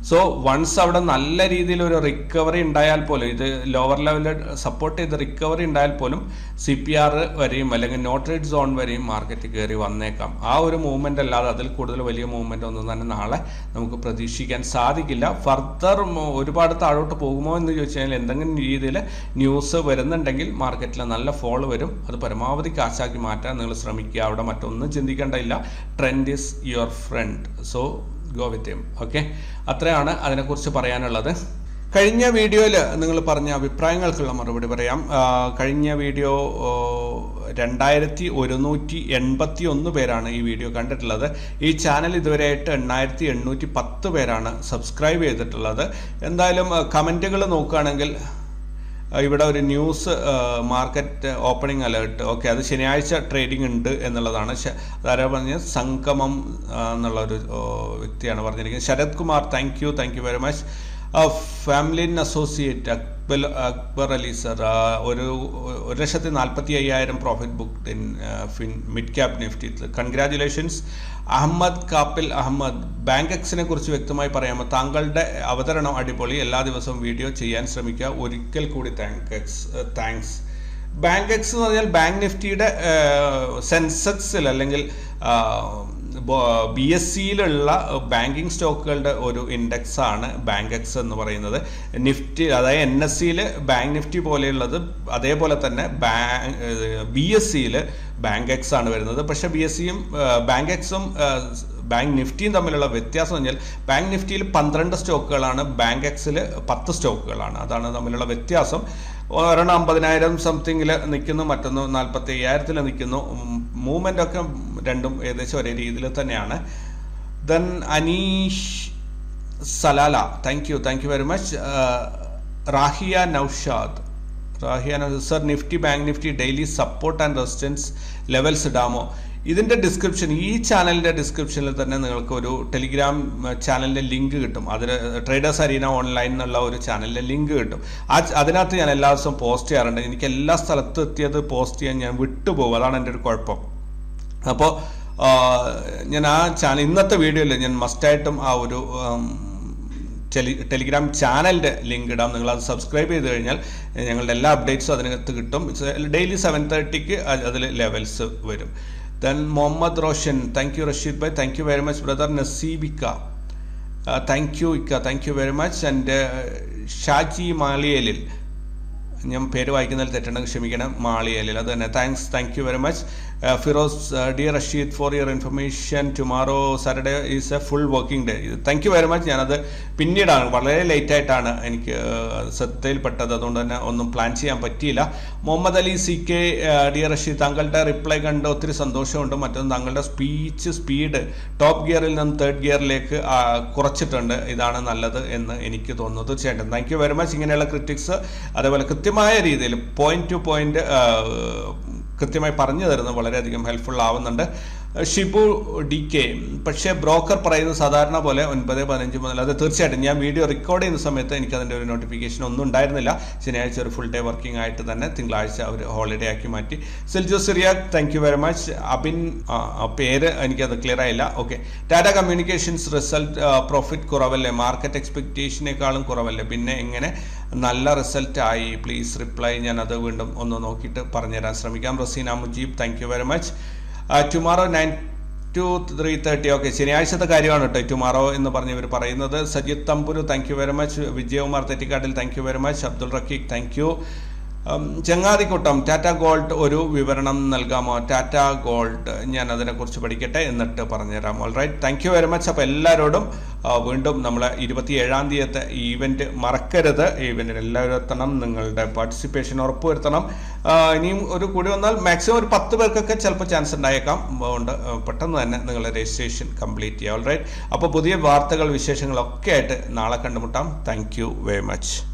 സോ വൺസ് അവിടെ നല്ല രീതിയിൽ ഒരു റിക്കവറി ഉണ്ടായാൽ പോലും ഇത് ലോവർ ലെവലിൽ സപ്പോർട്ട് ചെയ്ത് റിക്കവറി ഉണ്ടായാൽ പോലും സി പി ആർ വരെയും അല്ലെങ്കിൽ നോട്ട്രേഡ് സോൺ വരെയും മാർക്കറ്റ് കയറി വന്നേക്കാം. ആ ഒരു മൂവ്മെന്റ് അല്ലാതെ അതിൽ കൂടുതൽ വലിയ മൂവ്മെന്റ് ഒന്നും തന്നെ നാളെ നമുക്ക് പ്രതീക്ഷിക്കാൻ സാധിക്കില്ല. ഫർദർ ഒരുപാട് താഴോട്ട് പോകുമോ എന്ന് ചോദിച്ചു കഴിഞ്ഞാൽ എന്തെങ്കിലും രീതിയിൽ ന്യൂസ് വരുന്നുണ്ടെങ്കിൽ മാർക്കറ്റിൽ നല്ല ഫോൾ വരും. അത് പരമാവധി കാശാക്കി മാറ്റാൻ നിങ്ങൾ ശ്രമിക്കുക. അവിടെ മറ്റൊന്നും ചിന്തിക്കേണ്ടതില്ല trend is your friend so go with him okay അത്രയാണ് അതിനെക്കുറിച്ച് പറയാനുള്ളത്. കഴിഞ്ഞ വീഡിയോയിൽ നിങ്ങൾ പറഞ്ഞ അഭിപ്രായങ്ങൾക്കുള്ള മറുപടി പറയാം. കഴിഞ്ഞ വീഡിയോ രണ്ടായിരത്തി ഒരുന്നൂറ്റി എൺപത്തി ഒന്ന് പേരാണ് ഈ വീഡിയോ കണ്ടിട്ടുള്ളത്. ഈ ചാനൽ ഇതുവരെയായിട്ട് എണ്ണായിരത്തി എണ്ണൂറ്റി പത്ത് പേരാണ് സബ്സ്ക്രൈബ് ചെയ്തിട്ടുള്ളത്. എന്തായാലും കമന്റുകൾ നോക്കുകയാണെങ്കിൽ ഇവിടെ ഒരു news market opening alert. Okay അത് ശനിയാഴ്ച ട്രേഡിംഗ് ഉണ്ട് എന്നുള്ളതാണ്. അതാരാ പറഞ്ഞ സംഗമം എന്നുള്ള ഒരു വ്യക്തിയാണ് പറഞ്ഞിരിക്കുന്നത്. Sharath Kumar thank you thank you very much ഫാമിലിൻ associate അക്ബൽ അക്ബർ അലി സർ ഒരു ഒരു ലക്ഷത്തി നാൽപ്പത്തി അയ്യായിരം profit book in fin mid cap Nifty congratulations Ahmed Kappil Ahmed bank എക്സിനെ കുറിച്ച് വ്യക്തമായി പറയാമോ? താങ്കളുടെ അവതരണം അടിപൊളി. എല്ലാ ദിവസവും വീഡിയോ ചെയ്യാൻ ശ്രമിക്കുക. ഒരിക്കൽ കൂടി thank X thanks bank X എന്ന് പറഞ്ഞാൽ ബാങ്ക് നിഫ്റ്റിയുടെ സെൻസെക്സിൽ അല്ലെങ്കിൽ ബി എസ് സിയിലുള്ള ബാങ്കിങ് സ്റ്റോക്കുകളുടെ ഒരു ഇൻഡെക്സ് ആണ് ബാങ്ക് എക്സ് എന്ന് പറയുന്നത്. നിഫ്റ്റി അതായത് എൻ എസ് സിയിൽ ബാങ്ക് നിഫ്റ്റി പോലെയുള്ളത് അതേപോലെ തന്നെ ബാങ്ക് ബി എസ് സിയിൽ ബാങ്ക് എക്സ് ആണ് വരുന്നത്. പക്ഷെ ബി എസ് സിയും ബാങ്ക് എക്സും ബാങ്ക് നിഫ്റ്റിയും തമ്മിലുള്ള വ്യത്യാസം എന്ന് പറഞ്ഞാൽ ബാങ്ക് നിഫ്റ്റിയിൽ പന്ത്രണ്ട് സ്റ്റോക്കുകളാണ് ബാങ്ക് എക്സിൽ പത്ത് സ്റ്റോക്കുകളാണ്. അതാണ് തമ്മിലുള്ള വ്യത്യാസം. ഒരെണ്ണം അമ്പതിനായിരം സംതിങ്ങിൽ നിൽക്കുന്നു മറ്റൊന്ന് നാൽപ്പത്തി അയ്യായിരത്തിൽ നിൽക്കുന്നു. മൂവ്മെന്റ് ഒക്കെ രണ്ടും ഏകദേശം ഒരേ രീതിയിൽ തന്നെയാണ്. Then Aneesh Salalah thank you thank you very much Rahiya Naushad. Rahiya Naushad sir Nifty bank Nifty daily support and resistance levels ഇടാമോ ഇതിന്റെ ഡിസ്ക്രിപ്ഷൻ ഈ ചാനലിന്റെ ഡിസ്ക്രിപ്ഷനിൽ തന്നെ നിങ്ങൾക്ക് ഒരു ടെലിഗ്രാം ചാനലിന്റെ ലിങ്ക് കിട്ടും. അതിൽ ട്രേഡേഴ്സ് അരീന ഓൺലൈൻ എന്നുള്ള ഒരു ചാനലിന്റെ ലിങ്ക് കിട്ടും. ആ അതിനകത്ത് ഞാൻ എല്ലാ ദിവസവും പോസ്റ്റ് ചെയ്യാറുണ്ട്. എനിക്ക് എല്ലാ സ്ഥലത്തും എത്തിയത് പോസ്റ്റ് ചെയ്യാൻ ഞാൻ വിട്ടുപോകും. അതാണ് എന്റെ ഒരു കുഴപ്പം. അപ്പോൾ ഞാൻ ആ ചാനൽ ഇന്നത്തെ വീഡിയോയിൽ ഞാൻ മസ്റ്റായിട്ടും ആ ഒരു ടെലി ടെലിഗ്രാം ചാനലിന്റെ ലിങ്ക് ഇടാം. നിങ്ങൾ അത് സബ്സ്ക്രൈബ് ചെയ്ത് കഴിഞ്ഞാൽ ഞങ്ങളുടെ എല്ലാ അപ്ഡേറ്റ്സും അതിനകത്ത് കിട്ടും. ഡെയിലി സെവൻ തേർട്ടിക്ക് അതിൽ ലെവൽസ് വരും. Then Muhammad Roshan thank you Rashid bhai thank you very much brother നസീബിക്ക thank you ഇക്ക thank you very much and Shaji മാളിയലിൽ ഞാൻ പേര് വായിക്കുന്നതിൽ തെറ്റുണ്ടെങ്കിൽ ക്ഷമിക്കണം. മാളിയലിൽ അത് തന്നെ. Thanks thank you very much Firoz dear Rashid for your information tomorrow Saturday is a full working day thank you very much ഞാനത് പിന്നീടാണ്. വളരെ ലേറ്റ് ആയിട്ടാണ് എനിക്ക് uh, ശ്രദ്ധയിൽപ്പെട്ടത്. അതുകൊണ്ട് തന്നെ ഒന്നും പ്ലാൻ ചെയ്യാൻ പറ്റിയില്ല. Muhammad Ali C K dear Rashid താങ്കളുടെ റിപ്ലൈ കണ്ട് ഒത്തിരി സന്തോഷമുണ്ട്. മറ്റൊന്ന് താങ്കളുടെ സ്പീച്ച് സ്പീഡ് ടോപ്പ് ഗിയറിൽ നിന്ന് തേർഡ് ഗിയറിലേക്ക് കുറച്ചിട്ടുണ്ട്. ഇതാണ് നല്ലത് എന്ന് എനിക്ക് തോന്നുന്നത് തീർച്ചയായിട്ടും. താങ്ക് യു വെരി മച്ച് ഇങ്ങനെയുള്ള ക്രിറ്റിക്സ് അതേപോലെ കൃത്യമായ രീതിയിൽ പോയിന്റ് ടു പോയിന്റ് കൃത്യമായി പറഞ്ഞു തരുന്നത് വളരെയധികം ഹെൽപ്ഫുൾ ആവുന്നുണ്ട്. ഷിബു ഡി കെ പക്ഷേ ബ്രോക്കർ പറയുന്നത് സാധാരണ പോലെ ഒൻപത് പതിനഞ്ച് മുതൽ അത് തീർച്ചയായിട്ടും ഞാൻ വീഡിയോ റെക്കോർഡ് ചെയ്യുന്ന സമയത്ത് എനിക്ക് അതിന്റെ ഒരു നോട്ടിഫിക്കേഷൻ ഒന്നും ഉണ്ടായിരുന്നില്ല. ശനിയാഴ്ച ഒരു ഫുൾ ഡേ വർക്കിംഗ് ആയിട്ട് തന്നെ തിങ്കളാഴ്ച അവർ ഹോളിഡേ ആക്കി മാറ്റി. Seljo Cyriac thank you very much Abin പേര് എനിക്കത് ക്ലിയർ ആയില്ല. Okay Tata communications result profit കുറവല്ലേ? മാർക്കറ്റ് എക്സ്പെക്റ്റേഷനേക്കാളും കുറവല്ലേ? പിന്നെ എങ്ങനെ? നല്ല റിസൾട്ട് ആയി. പ്ലീസ് റിപ്ലൈ ഞാൻ അത് വീണ്ടും ഒന്ന് നോക്കിയിട്ട് പറഞ്ഞുതരാൻ ശ്രമിക്കാം. Raseena Mujeeb thank you very much tomorrow nine to three thirty okay ശനിയാഴ്ചത്തെ കാര്യമാണ് കേട്ടോ ടുമാറോ എന്ന് പറഞ്ഞ് ഇവർ പറയുന്നത്. Sajith Thamburu thank you very much Vijayakumar Thettikattil thank you very much Abdul Rakeeq thank you ചങ്ങാതിക്കുട്ടം Tata gold ഒരു വിവരണം നൽകാമോ? ടാറ്റ ഗോൾഡ് ഞാൻ അതിനെക്കുറിച്ച് പഠിക്കട്ടെ എന്നിട്ട് പറഞ്ഞുതരാം. All right thank you very much അപ്പോൾ എല്ലാവരോടും വീണ്ടും നമ്മൾ ഇരുപത്തി ഏഴാം തീയതി ഈവന്റ് മറക്കരുത്. ഈവന്റിൽ എല്ലാവരും എത്തണം നിങ്ങളുടെ പാർട്ടിസിപ്പേഷൻ ഉറപ്പുവരുത്തണം ഇനിയും ഒരു കൂടി വന്നാൽ മാക്സിമം ഒരു പത്ത് പേർക്കൊക്കെ ചിലപ്പോൾ ചാൻസ് ഉണ്ടായേക്കാം. അതുകൊണ്ട് പെട്ടെന്ന് തന്നെ നിങ്ങളുടെ രജിസ്ട്രേഷൻ കംപ്ലീറ്റ് ചെയ്യുക ഓൾ റൈറ്റ് അപ്പോൾ പുതിയ വാർത്തകൾ വിശേഷങ്ങളൊക്കെ ആയിട്ട് നാളെ കണ്ടുമുട്ടാം. Thank very much